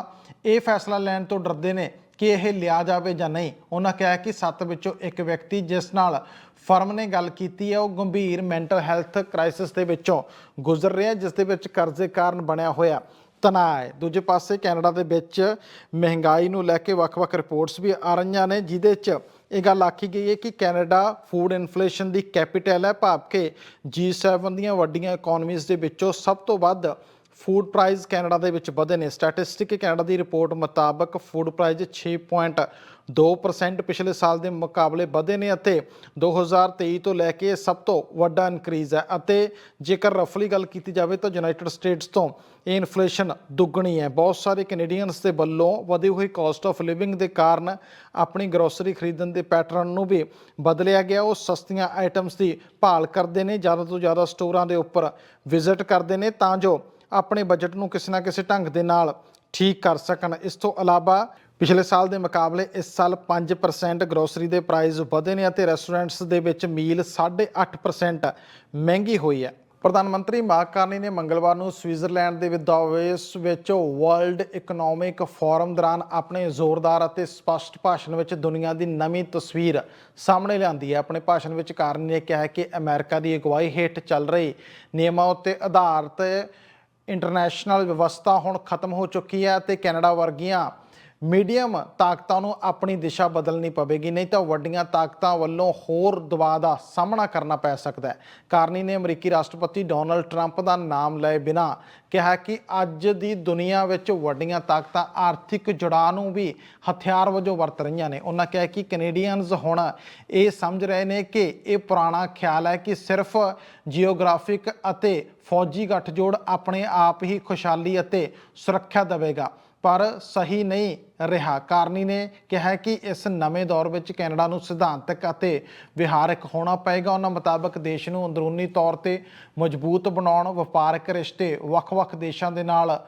ਇਹ ਫੈਸਲਾ ਲੈਣ ਤੋਂ ਡਰਦੇ ਨੇ ਕਿ ਇਹ ਲਿਆ ਜਾਵੇ ਜਾਂ ਨਹੀਂ। ਉਹਨਾਂ ਕਿਹਾ ਕਿ ਸੱਤ ਵਿੱਚੋਂ ਇੱਕ ਵਿਅਕਤੀ ਜਿਸ ਨਾਲ ਫਰਮ ਨੇ ਗੱਲ ਕੀਤੀ ਹੈ, ਉਹ ਗੰਭੀਰ ਮੈਂਟਲ ਹੈਲਥ ਕ੍ਰਾਈਸਿਸ ਦੇ ਵਿੱਚੋਂ ਗੁਜ਼ਰ ਰਿਹਾ ਜਿਸ ਦੇ ਵਿੱਚ ਕਰਜ਼ੇ ਕਾਰਨ ਬਣਿਆ ਹੋਇਆ ਤਣਾਅ ਹੈ। ਦੂਜੇ ਪਾਸੇ ਕੈਨੇਡਾ ਦੇ ਵਿੱਚ ਮਹਿੰਗਾਈ ਨੂੰ ਲੈ ਕੇ ਵੱਖ-ਵੱਖ ਰਿਪੋਰਟਸ ਵੀ ਆ ਰਹੀਆਂ ਨੇ, ਜਿਹਦੇ 'ਚ ਇਹ ਗੱਲ ਆਖੀ ਗਈ ਹੈ ਕਿ ਕੈਨੇਡਾ ਫੂਡ ਇਨਫਲੇਸ਼ਨ ਦੀ ਕੈਪੀਟਲ ਹੈ। ਭਾਵ ਕਿ G7 ਦੀਆਂ ਵੱਡੀਆਂ ਇਕਨੋਮੀਜ਼ ਦੇ ਵਿੱਚੋਂ ਸਭ ਤੋਂ ਵੱਧ ਫੂਡ ਪ੍ਰਾਈਸ ਕੈਨੇਡਾ ਦੇ ਵਿੱਚ ਵਧੇ ਨੇ। ਸਟੈਟਿਸਟਿਕ ਕੈਨੇਡਾ ਦੀ ਰਿਪੋਰਟ ਮੁਤਾਬਕ ਫੂਡ ਪ੍ਰਾਈਸ 6.2% ਪਿਛਲੇ ਸਾਲ ਦੇ ਮੁਕਾਬਲੇ ਵਧੇ ਨੇ ਅਤੇ 2023 ਤੋਂ ਲੈ ਕੇ ਇਹ ਸਭ ਤੋਂ ਵੱਡਾ ਇਨਕਰੀਜ਼ ਹੈ। ਅਤੇ ਜੇਕਰ ਰਫਲੀ ਗੱਲ ਕੀਤੀ ਜਾਵੇ ਤਾਂ ਯੂਨਾਈਟਿਡ ਸਟੇਟਸ ਤੋਂ ਇਹ ਇਨਫਲੇਸ਼ਨ ਦੁੱਗਣੀ ਹੈ। ਬਹੁਤ ਸਾਰੇ ਕੈਨੇਡੀਅਨਸ ਦੇ ਵੱਲੋਂ ਵਧੀ ਹੋਈ ਕਾਸਟ ਆਫ ਲਿਵਿੰਗ ਦੇ ਕਾਰਨ ਆਪਣੀ ਗਰੋਸਰੀ ਖਰੀਦਣ ਦੇ ਪੈਟਰਨ ਨੂੰ ਵੀ ਬਦਲਿਆ ਗਿਆ। ਉਹ ਸਸਤੀਆਂ ਆਈਟਮਸ ਦੀ ਭਾਲ ਕਰਦੇ ਨੇ। ਜ਼ਿਆਦਾ ਤੋਂ ਜ਼ਿਆਦਾ ਸਟੋਰਾਂ ਦੇ ਉੱਪਰ ਵਿਜ਼ਿਟ ਕਰਦੇ ਨੇ। ਤਾਂ ਜੋ ਆਪਣੇ ਬਜਟ ਨੂੰ ਕਿਸੇ ਨਾ ਕਿਸੇ ਢੰਗ ਦੇ ਨਾਲ ਠੀਕ ਕਰ ਸਕਣ। ਇਸ ਤੋਂ ਇਲਾਵਾ ਪਿਛਲੇ ਸਾਲ ਦੇ ਮੁਕਾਬਲੇ ਇਸ ਸਾਲ 5% ਗਰੋਸਰੀ ਦੇ ਪ੍ਰਾਈਸ ਵਧੇ ਨੇ ਅਤੇ ਰੈਸਟੋਰੈਂਟਸ ਦੇ ਵਿੱਚ ਮੀਲ 8.5% ਮਹਿੰਗੀ ਹੋਈ ਹੈ। ਪ੍ਰਧਾਨ ਮੰਤਰੀ ਮਾਰਕ ਕਾਰਨੀ ਨੇ ਮੰਗਲਵਾਰ ਨੂੰ ਸਵਿਟਜ਼ਰਲੈਂਡ ਦੇ ਵਿਦਾਵੇਸ ਵਿੱਚ ਵਰਲਡ ਇਕਨੋਮਿਕ ਫੋਰਮ ਦੌਰਾਨ ਆਪਣੇ ਜ਼ੋਰਦਾਰ ਅਤੇ ਸਪਸ਼ਟ ਭਾਸ਼ਣ ਵਿੱਚ ਦੁਨੀਆ ਦੀ ਨਵੀਂ ਤਸਵੀਰ ਸਾਹਮਣੇ ਲਿਆਂਦੀ ਹੈ। ਆਪਣੇ ਭਾਸ਼ਣ ਵਿੱਚ ਕਾਰਨੀ ਨੇ ਕਿਹਾ ਕਿ ਅਮਰੀਕਾ ਦੀ ਅਗਵਾਈ ਹੇਠ ਚੱਲ ਰਹੀ ਨਿਯਮਾਂ ਉੱਤੇ ਆਧਾਰਿਤ ਇੰਟਰਨੈਸ਼ਨਲ ਵਿਵਸਥਾ ਹੁਣ ਖਤਮ ਹੋ ਚੁੱਕੀ ਹੈ ਤੇ ਕੈਨੇਡਾ ਵਰਗੀਆਂ ਮੀਡੀਅਮ ਤਾਕਤਾਂ ਨੂੰ ਆਪਣੀ ਦਿਸ਼ਾ ਬਦਲਣੀ ਪਵੇਗੀ, ਨਹੀਂ ਤਾਂ ਵੱਡੀਆਂ ਤਾਕਤਾਂ ਵੱਲੋਂ ਹੋਰ ਦਬਾਅ ਦਾ ਸਾਹਮਣਾ ਕਰਨਾ ਪੈ ਸਕਦਾ ਹੈ। ਕਾਰਨੀ ਨੇ ਅਮਰੀਕੀ ਰਾਸ਼ਟਰਪਤੀ ਡੋਨਲਡ ਟਰੰਪ ਦਾ ਨਾਮ ਲਏ ਬਿਨਾਂ ਕਿਹਾ ਕਿ ਅੱਜ ਦੀ ਦੁਨੀਆ ਵਿੱਚ ਵੱਡੀਆਂ ਤਾਕਤਾਂ ਆਰਥਿਕ ਜੁੜਾਅ ਨੂੰ ਵੀ ਹਥਿਆਰ ਵਜੋਂ ਵਰਤ ਰਹੀਆਂ ਨੇ। ਉਹਨਾਂ ਕਿਹਾ ਕਿ ਕੈਨੇਡੀਅਨਜ਼ ਹੁਣ ਇਹ ਸਮਝ ਰਹੇ ਨੇ ਕਿ ਇਹ ਪੁਰਾਣਾ ਖਿਆਲ ਹੈ ਕਿ ਸਿਰਫ ਜੀਓਗ੍ਰਾਫਿਕ ਅਤੇ ਫੌਜੀ ਗੱਠਜੋੜ ਆਪਣੇ ਆਪ ਹੀ ਖੁਸ਼ਹਾਲੀ ਅਤੇ ਸੁਰੱਖਿਆ ਦੇਵੇਗਾ। ਪਰ ਸਹੀ ਨਹੀਂ ਰਿਹਾ। ਕਾਰਨੀ ਨੇ ਕਿਹਾ ਕਿ ਇਸ ਨਵੇਂ ਦੌਰ ਵਿੱਚ ਕੈਨੇਡਾ ਨੂੰ ਸਿਧਾਂਤਕ ਅਤੇ ਵਿਹਾਰਕ ਹੋਣਾ ਪਏਗਾ। ਉਹਨਾਂ ਮੁਤਾਬਕ ਦੇਸ਼ ਨੂੰ ਅੰਦਰੂਨੀ ਤੌਰ ਤੇ ਮਜ਼ਬੂਤ ਬਣਾਉਣ, ਵਪਾਰਕ ਰਿਸ਼ਤੇ ਵੱਖ-ਵੱਖ ਦੇਸ਼ਾਂ ਦੇ ਨਾਲ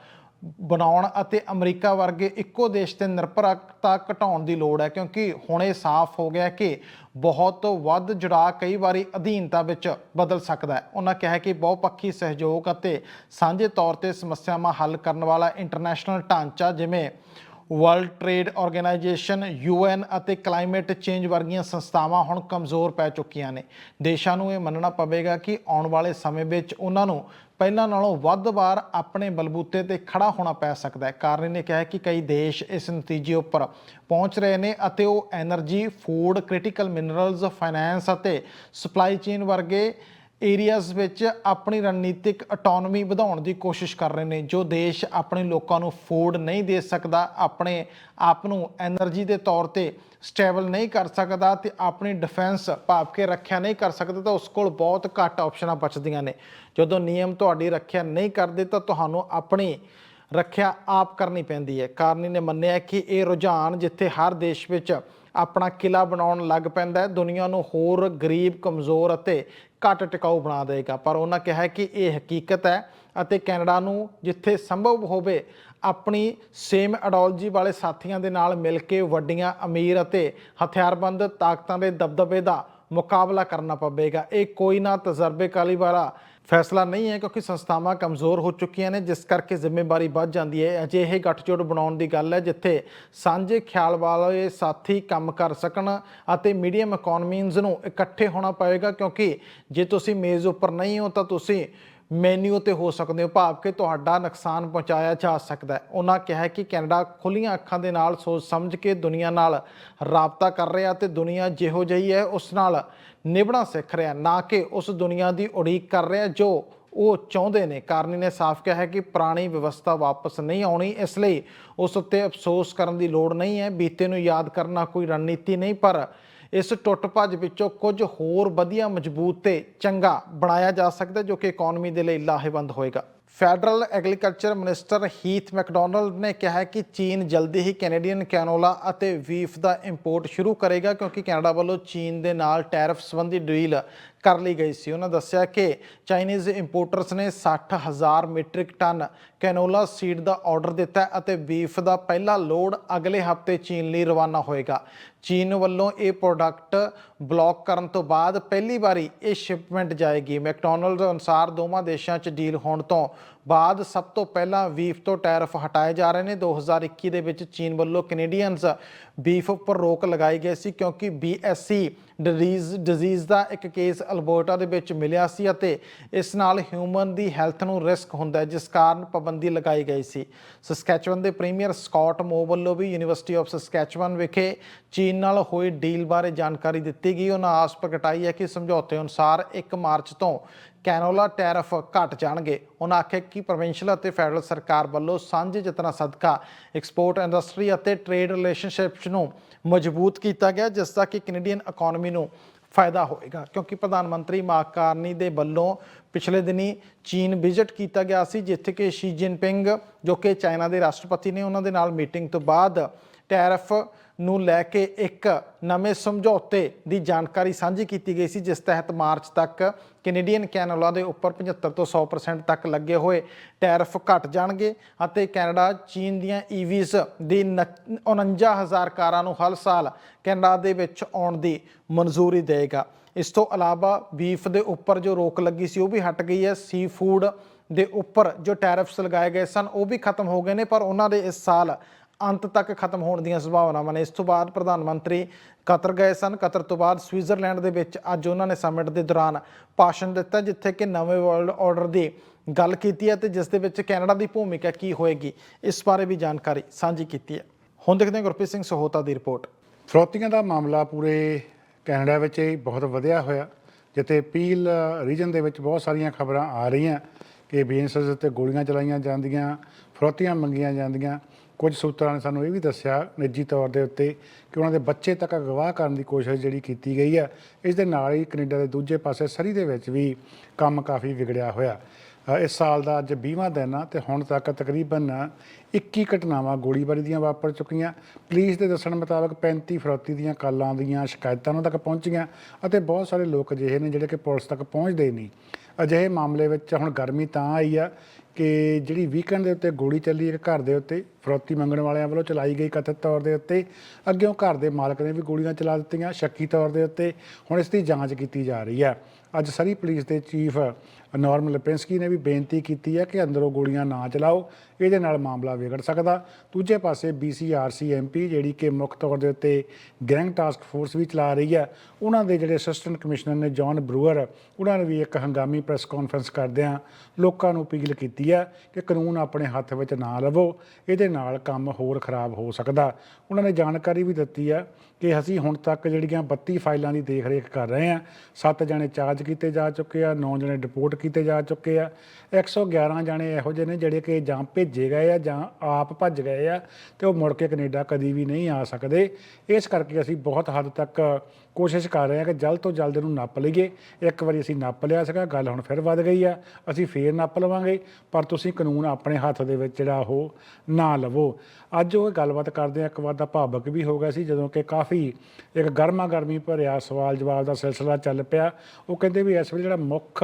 ਬਣਾਉਣ ਅਤੇ ਅਮਰੀਕਾ ਵਰਗੇ ਇੱਕੋ ਦੇਸ਼ ਤੇ ਨਿਰਭਰਤਾ ਘਟਾਉਣ ਦੀ ਲੋੜ ਹੈ, ਕਿਉਂਕਿ ਹੁਣ ਇਹ ਸਾਫ਼ ਹੋ ਗਿਆ ਕਿ ਬਹੁਤ ਵੱਧ ਜੁੜਾਅ ਕਈ ਵਾਰੀ ਅਧੀਨਤਾ ਵਿੱਚ ਬਦਲ ਸਕਦਾ ਹੈ। ਉਹਨਾਂ ਕਿਹਾ ਕਿ ਬਹੁਪੱਖੀ ਸਹਿਯੋਗ ਅਤੇ ਸਾਂਝੇ ਤੌਰ ਤੇ ਸਮੱਸਿਆਵਾਂ ਹੱਲ ਕਰਨ ਵਾਲਾ ਇੰਟਰਨੈਸ਼ਨਲ ਢਾਂਚਾ ਜਿਵੇਂ ਵਰਲਡ ਟ੍ਰੇਡ ਆਰਗੇਨਾਈਜੇਸ਼ਨ, ਯੂਐਨ ਅਤੇ ਕਲਾਈਮੇਟ ਚੇਂਜ ਵਰਗੀਆਂ ਸੰਸਥਾਵਾਂ ਹੁਣ ਕਮਜ਼ੋਰ ਪੈ ਚੁੱਕੀਆਂ ਨੇ। ਦੇਸ਼ਾਂ ਨੂੰ ਇਹ ਮੰਨਣਾ ਪਵੇਗਾ ਕਿ ਆਉਣ ਵਾਲੇ ਸਮੇਂ ਵਿੱਚ ਉਹਨਾਂ ਨੂੰ ਪਹਿਲਾਂ ਨਾਲੋਂ ਵੱਧ ਵਾਰ ਆਪਣੇ ਬਲਬੂਤੇ ਤੇ ਖੜਾ ਹੋਣਾ ਪੈ ਸਕਦਾ ਹੈ। ਕਾਰਨ ਇਹਨੇ ਕਿਹਾ ਕਿ ਕਈ ਦੇਸ਼ ਇਸ ਨਤੀਜੇ ਉੱਪਰ ਪਹੁੰਚ ਰਹੇ ਨੇ ਅਤੇ ਉਹ energy food, critical minerals, finance ਅਤੇ ਸਪਲਾਈ ਚੇਨ ਵਰਗੇ ਏਰੀਆਜ਼ ਵਿੱਚ ਆਪਣੀ ਰਣਨੀਤਿਕ ਆਟੋਨਮੀ ਵਧਾਉਣ ਦੀ ਕੋਸ਼ਿਸ਼ ਕਰ ਰਹੇ ਨੇ। ਜੋ ਦੇਸ਼ ਆਪਣੇ ਲੋਕਾਂ ਨੂੰ ਫੂਡ ਨਹੀਂ ਦੇ ਸਕਦਾ, ਆਪਣੇ ਆਪ ਨੂੰ એનર્ਜੀ ਦੇ ਤੌਰ ਤੇ ਸਟੇਬਲ ਨਹੀਂ ਕਰ ਸਕਦਾ ਤੇ ਆਪਣੀ ਡਿਫੈਂਸ ਭਾਵ ਕੇ ਰੱਖਿਆ ਨਹੀਂ ਕਰ ਸਕਦਾ, ਤਾਂ ਉਸ ਕੋਲ ਬਹੁਤ ਘੱਟ ਆਪਸ਼ਨਾਂ ਬਚਦੀਆਂ ਨੇ। ਜਦੋਂ ਨਿਯਮ ਤੁਹਾਡੀ ਰੱਖਿਆ ਨਹੀਂ ਕਰਦੇ, ਤਾਂ ਤੁਹਾਨੂੰ ਆਪਣੀ ਰੱਖਿਆ ਆਪ ਕਰਨੀ ਪੈਂਦੀ ਹੈ। ਕਾਰਨੀ ਨੇ ਮੰਨਿਆ ਕਿ ਇਹ ਰੁਝਾਨ ਜਿੱਥੇ ਹਰ ਦੇਸ਼ ਵਿੱਚ ਆਪਣਾ ਕਿਲਾ ਬਣਾਉਣ ਲੱਗ ਪੈਂਦਾ ਹੈ। ਦੁਨੀਆ ਨੂੰ ਹੋਰ ਗਰੀਬ, ਕਮਜ਼ੋਰ ਅਤੇ ਘੱਟ ਟਿਕਾਊ ਬਣਾ ਦੇਗਾ ਪਰ ਉਹਨਾਂ ਕਿਹਾ ਕਿ ਇਹ ਹਕੀਕਤ ਹੈ ਅਤੇ ਕੈਨੇਡਾ ਨੂੰ ਜਿੱਥੇ ਸੰਭਵ ਹੋਵੇ, ਆਪਣੀ ਸੇਮ ਆਈਡੀਓਲੋਜੀ ਵਾਲੇ ਸਾਥੀਆਂ ਦੇ ਨਾਲ ਮਿਲ ਕੇ ਵੱਡੀਆਂ ਅਮੀਰ ਅਤੇ ਹਥਿਆਰਬੰਦ ਤਾਕਤਾਂ ਦੇ ਦਬਦਬੇ ਦਾ ਮੁਕਾਬਲਾ ਕਰਨਾ ਪਵੇਗਾ। ਇਹ ਕੋਈ ਨਾ ਤਜ਼ਰਬੇ ਕਾਲੀ ਵਾਲਾ ਫੈਸਲਾ ਨਹੀਂ ਹੈ ਕਿਉਂਕਿ ਸੰਸਥਾਵਾਂ ਕਮਜ਼ੋਰ ਹੋ ਚੁੱਕੀਆਂ ਨੇ, ਜਿਸ ਕਰਕੇ ਜ਼ਿੰਮੇਵਾਰੀ ਵੱਧ ਜਾਂਦੀ ਹੈ। ਅਜਿਹੇ ਗੱਠਜੋੜ ਬਣਾਉਣ ਦੀ ਗੱਲ ਹੈ, ਜਿੱਥੇ ਸਾਂਝੇ ਖਿਆਲ ਵਾਲੇ ਸਾਥੀ ਕੰਮ ਕਰ ਸਕਣ ਅਤੇ ਮੀਡੀਅਮ ਇਕਨੋਮੀਜ਼ ਨੂੰ ਇਕੱਠੇ ਹੋਣਾ ਪਵੇਗਾ, ਕਿਉਂਕਿ ਜੇ ਤੁਸੀਂ ਮੇਜ਼ ਉੱਪਰ ਨਹੀਂ ਹੋ, ਤਾਂ ਤੁਸੀਂ ਮੈਨਿਊ ਤੇ ਹੋ ਸਕਦੇ ਹੋ। ਭਾਵ ਕਿ ਤੁਹਾਡਾ ਨੁਕਸਾਨ ਪਹੁੰਚਾਇਆ ਜਾ ਸਕਦਾ ਹੈ। ਉਹਨਾਂ ਕਿਹਾ ਕਿ ਕੈਨੇਡਾ ਖੁੱਲੀਆਂ ਅੱਖਾਂ ਦੇ ਨਾਲ ਸੋਚ ਸਮਝ ਕੇ ਦੁਨੀਆ ਨਾਲ ਰਾਬਤਾ ਕਰ ਰਿਹਾ ਤੇ ਦੁਨੀਆ ਜਿਹੋ ਜਿਹੀ ਹੈ, ਉਸ ਨਾਲ ਨਿਭਣਾ ਸਿੱਖ ਰਿਹਾ, ਨਾ ਕਿ ਉਸ ਦੁਨੀਆ ਦੀ ਉਡੀਕ ਕਰ ਰਿਹਾ ਜੋ ਉਹ ਚਾਹੁੰਦੇ ਨੇ। ਕਾਰਨੀ ਨੇ ਸਾਫ਼ ਕਿਹਾ ਹੈ ਕਿ ਪੁਰਾਣੀ ਵਿਵਸਥਾ ਵਾਪਸ ਨਹੀਂ ਆਉਣੀ, ਇਸ ਲਈ ਉਸ ਉੱਤੇ ਅਫਸੋਸ ਕਰਨ ਦੀ ਲੋੜ ਨਹੀਂ ਹੈ। ਬੀਤੇ ਨੂੰ ਯਾਦ ਕਰਨਾ ਕੋਈ ਰਣਨੀਤੀ ਨਹੀਂ, ਪਰ ਇਸ ਟੁੱਟ ਭੱਜ ਵਿੱਚੋਂ ਕੁਝ ਹੋਰ ਵਧੀਆ ਮਜ਼ਬੂਤ ਤੇ ਚੰਗਾ ਬਣਾਇਆ ਜਾ ਸਕਦਾ ਜੋ ਕਿ ਇਕਨੋਮੀ ਦੇ ਲਈ ਲਾਹੇਵੰਦ ਹੋਏਗਾ। Federal agriculture minister Heath MacDonald ਨੇ ਕਿਹਾ ਕਿ ਚੀਨ ਜਲਦੀ ਹੀ ਕੈਨੇਡੀਅਨ ਕੈਨੋਲਾ ਅਤੇ ਵੀਫ ਦਾ ਇੰਪੋਰਟ ਸ਼ੁਰੂ ਕਰੇਗਾ ਕਿਉਂਕਿ ਕੈਨੇਡਾ ਵੱਲੋਂ ਚੀਨ ਦੇ ਨਾਲ ਟੈਰਿਫ ਸੰਬੰਧੀ ਡੀਲ ਕਰ ਲਈ ਗਈ ਸੀ। ਉਹਨਾਂ ਦੱਸਿਆ ਕਿ ਚਾਈਨੀਜ਼ ਇੰਪੋਰਟਰਸ ਨੇ 60000 ਮੀਟ੍ਰਿਕ ਟਨ ਕੈਨੋਲਾ ਸੀਡ ਦਾ ਆਰਡਰ ਦਿੱਤਾ ਅਤੇ ਬੀਫ ਦਾ ਪਹਿਲਾ ਲੋਡ ਅਗਲੇ ਹਫ਼ਤੇ ਚੀਨ ਲਈ ਰਵਾਨਾ ਹੋਏਗਾ। ਚੀਨ ਵੱਲੋਂ ਇਹ ਪ੍ਰੋਡਕਟ ਬਲੌਕ ਕਰਨ ਤੋਂ ਬਾਅਦ ਪਹਿਲੀ ਵਾਰੀ ਇਹ ਸ਼ਿਪਮੈਂਟ ਜਾਏਗੀ। ਮੈਕਡੋਨਲਡਸ ਅਨੁਸਾਰ ਦੋਵਾਂ ਦੇਸ਼ਾਂ 'ਚ ਡੀਲ ਹੋਣ ਤੋਂ ਬਾਅਦ ਸਭ ਤੋਂ ਪਹਿਲਾਂ ਬੀਫ ਤੋਂ ਟੈਰਿਫ ਹਟਾਏ ਜਾ ਰਹੇ ਨੇ। 2021 ਦੇ ਵਿੱਚ ਚੀਨ ਵੱਲੋਂ ਕੈਨੇਡੀਅਨਸ ਬੀਫ ਉੱਪਰ ਰੋਕ ਲਗਾਈ ਗਈ ਸੀ ਕਿਉਂਕਿ BSC ਡਿਜ਼ੀਜ਼ ਡਿਜ਼ੀਜ਼ ਦਾ ਇੱਕ ਕੇਸ ਅਲਬਰਟਾ ਦੇ ਵਿੱਚ ਮਿਲਿਆ ਸੀ ਅਤੇ ਇਸ ਨਾਲ ਹਿਊਮਨ ਦੀ ਹੈਲਥ ਨੂੰ ਰਿਸਕ ਹੁੰਦਾ ਜਿਸ ਕਾਰਨ ਪਾਬੰਦੀ ਲਗਾਈ ਗਈ ਸੀ। ਸਸਕੈਚੁਅਨ ਦੇ ਪ੍ਰੀਮੀਅਰ ਸਕਾਟ ਮੋ ਵੱਲੋਂ ਵੀ ਯੂਨੀਵਰਸਿਟੀ ਆਫ ਸਸਕੈਚੁਅਨ ਵਿਖੇ ਚੀਨ ਚੀਨ ਨਾਲ ਹੋਈ ਡੀਲ ਬਾਰੇ ਜਾਣਕਾਰੀ ਦਿੱਤੀ ਗਈ। ਉਹਨਾਂ ਆਸ ਪ੍ਰਗਟਾਈ ਹੈ ਕਿ ਸਮਝੌਤੇ ਅਨੁਸਾਰ 1 ਮਾਰਚ ਤੋਂ ਕੈਨੋਲਾ ਟੈਰਫ ਘਟ ਜਾਣਗੇ। ਉਹਨਾਂ ਆਖਿਆ ਕਿ ਪ੍ਰੋਵਿੰਸ਼ਲ ਅਤੇ ਫੈਡਰਲ ਸਰਕਾਰ ਵੱਲੋਂ ਸਾਂਝੇ ਯਤਨਾਂ ਸਦਕਾ ਐਕਸਪੋਰਟ ਇੰਡਸਟਰੀ ਅਤੇ ਟ੍ਰੇਡ ਰਿਲੇਸ਼ਨਸ਼ਿਪਸ ਨੂੰ ਮਜ਼ਬੂਤ ਕੀਤਾ ਗਿਆ, ਜਿਸ ਦਾ ਕਿ ਕੈਨੇਡੀਅਨ ਇਕਨੋਮੀ ਨੂੰ ਫਾਇਦਾ ਹੋਏਗਾ। ਕਿਉਂਕਿ ਪ੍ਰਧਾਨ ਮੰਤਰੀ ਮਾਰਕ ਕਾਰਨੀ ਦੇ ਵੱਲੋਂ ਪਿਛਲੇ ਦਿਨੀ ਚੀਨ ਵਿਜ਼ਿਟ ਕੀਤਾ ਗਿਆ ਸੀ, ਜਿੱਥੇ ਕਿ ਸ਼ੀ ਜਿਨਪਿੰਗ, ਜੋ ਕਿ ਚਾਈਨਾ ਦੇ ਰਾਸ਼ਟਰਪਤੀ ਨੇ, ਉਹਨਾਂ ਦੇ ਨਾਲ ਮੀਟਿੰਗ ਤੋਂ ਬਾਅਦ ਟੈਰਫ ਨੂੰ ਲੈ ਕੇ ਇੱਕ ਨਵੇਂ ਸਮਝੌਤੇ ਦੀ ਜਾਣਕਾਰੀ ਸਾਂਝੀ ਕੀਤੀ ਗਈ ਸੀ, ਜਿਸ ਤਹਿਤ ਮਾਰਚ ਤੱਕ ਕੈਨੇਡੀਅਨ ਕੈਨੋਲਾ ਦੇ ਉੱਪਰ 75 ਤੋਂ 100% ਤੱਕ ਲੱਗੇ ਹੋਏ ਟੈਰਿਫ ਘਟ ਜਾਣਗੇ ਅਤੇ ਕੈਨੇਡਾ, ਚੀਨ ਦੀਆਂ e ਈਵੀਜ਼ ਦੀ ਨ- 49000 ਕਾਰਾਂ ਨੂੰ ਹਰ ਸਾਲ ਕੈਨੇਡਾ ਦੇ ਵਿੱਚ ਆਉਣ ਦੀ ਮਨਜ਼ੂਰੀ ਦੇਗਾ ਇਸ ਤੋਂ ਇਲਾਵਾ ਬੀਫ ਦੇ ਉੱਪਰ ਜੋ ਰੋਕ ਲੱਗੀ ਸੀ, ਉਹ ਵੀ ਹਟ ਗਈ ਹੈ। ਸੀ ਫੂਡ ਦੇ ਉੱਪਰ ਜੋ ਟੈਰਿਫਸ ਲਗਾਏ ਗਏ ਸਨ, ਉਹ ਵੀ ਖਤਮ ਹੋ ਗਏ ਨੇ, ਪਰ ਉਹਨਾਂ ਦੇ ਇਸ ਸਾਲ ਅੰਤ ਤੱਕ ਖਤਮ ਹੋਣ ਦੀਆਂ ਸੰਭਾਵਨਾਵਾਂ ਨੇ। ਇਸ ਤੋਂ ਬਾਅਦ ਪ੍ਰਧਾਨ ਮੰਤਰੀ ਕਤਰ ਗਏ ਸਨ। ਕਤਰ ਤੋਂ ਬਾਅਦ ਸਵਿਟਜ਼ਰਲੈਂਡ ਦੇ ਵਿੱਚ ਅੱਜ ਉਹਨਾਂ ਨੇ ਸਮਿਟ ਦੇ ਦੌਰਾਨ ਭਾਸ਼ਣ ਦਿੱਤਾ, ਜਿੱਥੇ ਕਿ ਨਵੇਂ ਵਰਲਡ ਆਰਡਰ ਦੀ ਗੱਲ ਕੀਤੀ ਹੈ ਤੇ ਜਿਸ ਦੇ ਵਿੱਚ ਕੈਨੇਡਾ ਦੀ ਭੂਮਿਕਾ ਕੀ ਹੋਏਗੀ, ਇਸ ਬਾਰੇ ਵੀ ਜਾਣਕਾਰੀ ਸਾਂਝੀ ਕੀਤੀ ਹੈ। ਹੁਣ ਦੇਖਦੇ ਹਾਂ ਗੁਰਪ੍ਰੀਤ ਸਿੰਘ ਸਹੋਤਾ ਦੀ ਰਿਪੋਰਟ। ਫਰੋਤੀਆਂ ਦਾ ਮਾਮਲਾ ਪੂਰੇ ਕੈਨੇਡਾ ਵਿੱਚ ਹੀ ਬਹੁਤ ਵਧਿਆ ਹੋਇਆ, ਜਿੱਥੇ ਪੀਲ ਰੀਜਨ ਦੇ ਵਿੱਚ ਬਹੁਤ ਸਾਰੀਆਂ ਖਬਰਾਂ ਆ ਰਹੀਆਂ ਕਿ ਬੀਐਨਐਸਐਸ ਉੱਤੇ ਗੋਲੀਆਂ ਚਲਾਈਆਂ ਜਾਂਦੀਆਂ, ਫਰੋਤੀਆਂ ਮੰਗੀਆਂ ਜਾਂਦੀਆਂ। ਕੁਝ ਸੂਤਰਾਂ ਨੇ ਸਾਨੂੰ ਇਹ ਵੀ ਦੱਸਿਆ ਨਿੱਜੀ ਤੌਰ ਦੇ ਉੱਤੇ ਕਿ ਉਹਨਾਂ ਦੇ ਬੱਚੇ ਤੱਕ ਅਗਵਾ ਕਰਨ ਦੀ ਕੋਸ਼ਿਸ਼ ਜਿਹੜੀ ਕੀਤੀ ਗਈ ਹੈ ਇਸ ਦੇ ਨਾਲ ਹੀ ਕੈਨੇਡਾ ਦੇ ਦੂਜੇ ਪਾਸੇ ਸਰੀ ਦੇ ਵਿੱਚ ਵੀ ਕੰਮ ਕਾਫੀ ਵਿਗੜਿਆ ਹੋਇਆ। ਇਸ ਸਾਲ ਦਾ ਅੱਜ 20ਵਾਂ ਦਿਨ ਆ ਤੇ ਹੁਣ ਤੱਕ ਤਕਰੀਬਨ 21 ਘਟਨਾਵਾਂ ਗੋਲੀਬਾਰੀ ਦੀਆਂ ਵਾਪਰ ਚੁੱਕੀਆਂ। ਪੁਲਿਸ ਦੇ ਦੱਸਣ ਮੁਤਾਬਕ 35 ਫਰੋਤੀ ਦੀਆਂ ਕਾਲਾਂ ਦੀਆਂ ਸ਼ਿਕਾਇਤਾਂ ਉਹਨਾਂ ਤੱਕ ਪਹੁੰਚੀਆਂ ਅਤੇ ਬਹੁਤ ਸਾਰੇ ਲੋਕ ਅਜਿਹੇ ਨੇ ਜਿਹੜੇ ਕਿ ਪੁਲਿਸ ਤੱਕ ਪਹੁੰਚਦੇ ਨਹੀਂ। ਅਜਿਹੇ ਮਾਮਲੇ ਵਿੱਚ ਹੁਣ ਗਰਮੀ ਤਾਂ ਆਈ ਆ ਕਿ ਜਿਹੜੀ ਵੀਕਐਂਡ ਦੇ ਉੱਤੇ ਗੋਲੀ ਚੱਲੀ, ਇੱਕ ਘਰ ਦੇ ਉੱਤੇ ਫਰੋਤੀ ਮੰਗਣ ਵਾਲਿਆਂ ਵੱਲੋਂ ਚਲਾਈ ਗਈ ਕਥਿਤ ਤੌਰ ਦੇ ਉੱਤੇ, ਅੱਗਿਓਂ ਘਰ ਦੇ ਮਾਲਕ ਨੇ ਵੀ ਗੋਲੀਆਂ ਚਲਾ ਦਿੱਤੀਆਂ, ਸ਼ੱਕੀ ਤੌਰ ਦੇ ਉੱਤੇ, ਹੁਣ ਇਸ ਦੀ ਜਾਂਚ ਕੀਤੀ ਜਾ ਰਹੀ ਹੈ ਅੱਜ ਸਰੀ ਪੁਲਿਸ ਦੇ ਚੀਫ ਨਾਰਮਲ ਲਿਪਿੰਸਕੀ ਨੇ ਵੀ ਬੇਨਤੀ ਕੀਤੀ ਹੈ ਕਿ ਅੰਦਰੋਂ ਗੋਲੀਆਂ ਨਾ ਚਲਾਓ। ਇਹਦੇ ਨਾਲ ਮਾਮਲਾ ਵਿਗੜ ਸਕਦਾ। ਦੂਜੇ ਪਾਸੇ BCRC ਐਮਪੀ ਜਿਹੜੀ ਕਿ ਮੁੱਖ ਤੌਰ ਦੇ ਉੱਤੇ ਗੈਂਗ ਟਾਸਕ ਫੋਰਸ ਵੀ ਚਲਾ ਰਹੀ ਹੈ, ਉਹਨਾਂ ਦੇ ਜਿਹੜੇ ਅਸਿਸਟੈਂਟ ਕਮਿਸ਼ਨਰ ਨੇ ਜੌਨ ਬਰੂਅਰ, ਉਹਨਾਂ ਨੇ ਵੀ ਇੱਕ ਹੰਗਾਮੀ ਪ੍ਰੈਸ ਕਾਨਫਰੰਸ ਕਰਦਿਆਂ ਲੋਕਾਂ ਨੂੰ ਅਪੀਲ ਕੀਤੀ ਹੈ ਕਿ ਕਾਨੂੰਨ ਆਪਣੇ ਹੱਥ ਵਿੱਚ ਨਾ ਲਵੋ। ਇਹਦੇ ਨਾਲ ਕੰਮ ਹੋਰ ਖਰਾਬ ਹੋ ਸਕਦਾ। ਉਹਨਾਂ ਨੇ ਜਾਣਕਾਰੀ ਵੀ ਦਿੱਤੀ ਹੈ ਕਿ ਅਸੀਂ ਹੁਣ ਤੱਕ ਜਿਹੜੀਆਂ 32 ਫਾਈਲਾਂ ਦੀ ਦੇਖ-ਰੇਖ ਕਰ ਰਹੇ ਹਾਂ 7 ਜਣੇ ਚਾਰਜ ਕੀਤੇ ਜਾ ਚੁੱਕੇ ਆ 9 ਜਣੇ ਡਿਪੋਰਟ ਕੀਤੇ ਜਾ ਚੁੱਕੇ ਆ। 111 ਜਣੇ ਇਹੋ ਜਿਹੇ ਨੇ ਜਿਹੜੇ ਕਿ ਜਾਂ ਭੇਜੇ ਗਏ ਆ ਜਾਂ ਆਪ ਭੱਜ ਗਏ ਆ ਤੇ ਉਹ ਮੁੜ ਕੇ ਕੈਨੇਡਾ ਕਦੀ ਵੀ ਨਹੀਂ ਆ ਸਕਦੇ। ਇਸ ਕਰਕੇ ਅਸੀਂ ਬਹੁਤ ਹੱਦ ਤੱਕ ਕੋਸ਼ਿਸ਼ ਕਰ ਰਹੇ ਹਾਂ ਕਿ ਜਲਦ ਤੋਂ ਜਲਦ ਇਹਨੂੰ ਨੱਪ ਲਈਏ। ਇੱਕ ਵਾਰੀ ਅਸੀਂ ਨੱਪ ਲਿਆ ਸੀਗਾ, ਗੱਲ ਹੁਣ ਫਿਰ ਵੱਧ ਗਈ ਆ। ਅਸੀਂ ਫੇਰ ਨੱਪ ਲਵਾਂਗੇ, ਪਰ ਤੁਸੀਂ ਕਾਨੂੰਨ ਆਪਣੇ ਹੱਥ ਦੇ ਵਿੱਚ ਜਿਹੜਾ ਉਹ ਨਾ ਲਵੋ। ਅੱਜ ਉਹ ਗੱਲਬਾਤ ਕਰਦੇ ਆ ਇੱਕ ਵਾਰ ਦਾ ਭਾਵਕ ਵੀ ਹੋ ਗਿਆ ਸੀ, ਜਦੋਂ ਕਿ ਕਾਫੀ ਇੱਕ ਗਰਮਾ ਗਰਮੀ ਭਰਿਆ ਸਵਾਲ ਜਵਾਬ ਦਾ ਸਿਲਸਿਲਾ ਚੱਲ ਪਿਆ। ਉਹ ਕਹਿੰਦੇ ਵੀ ਇਸ ਵੇਲੇ ਜਿਹੜਾ ਮੁੱਖ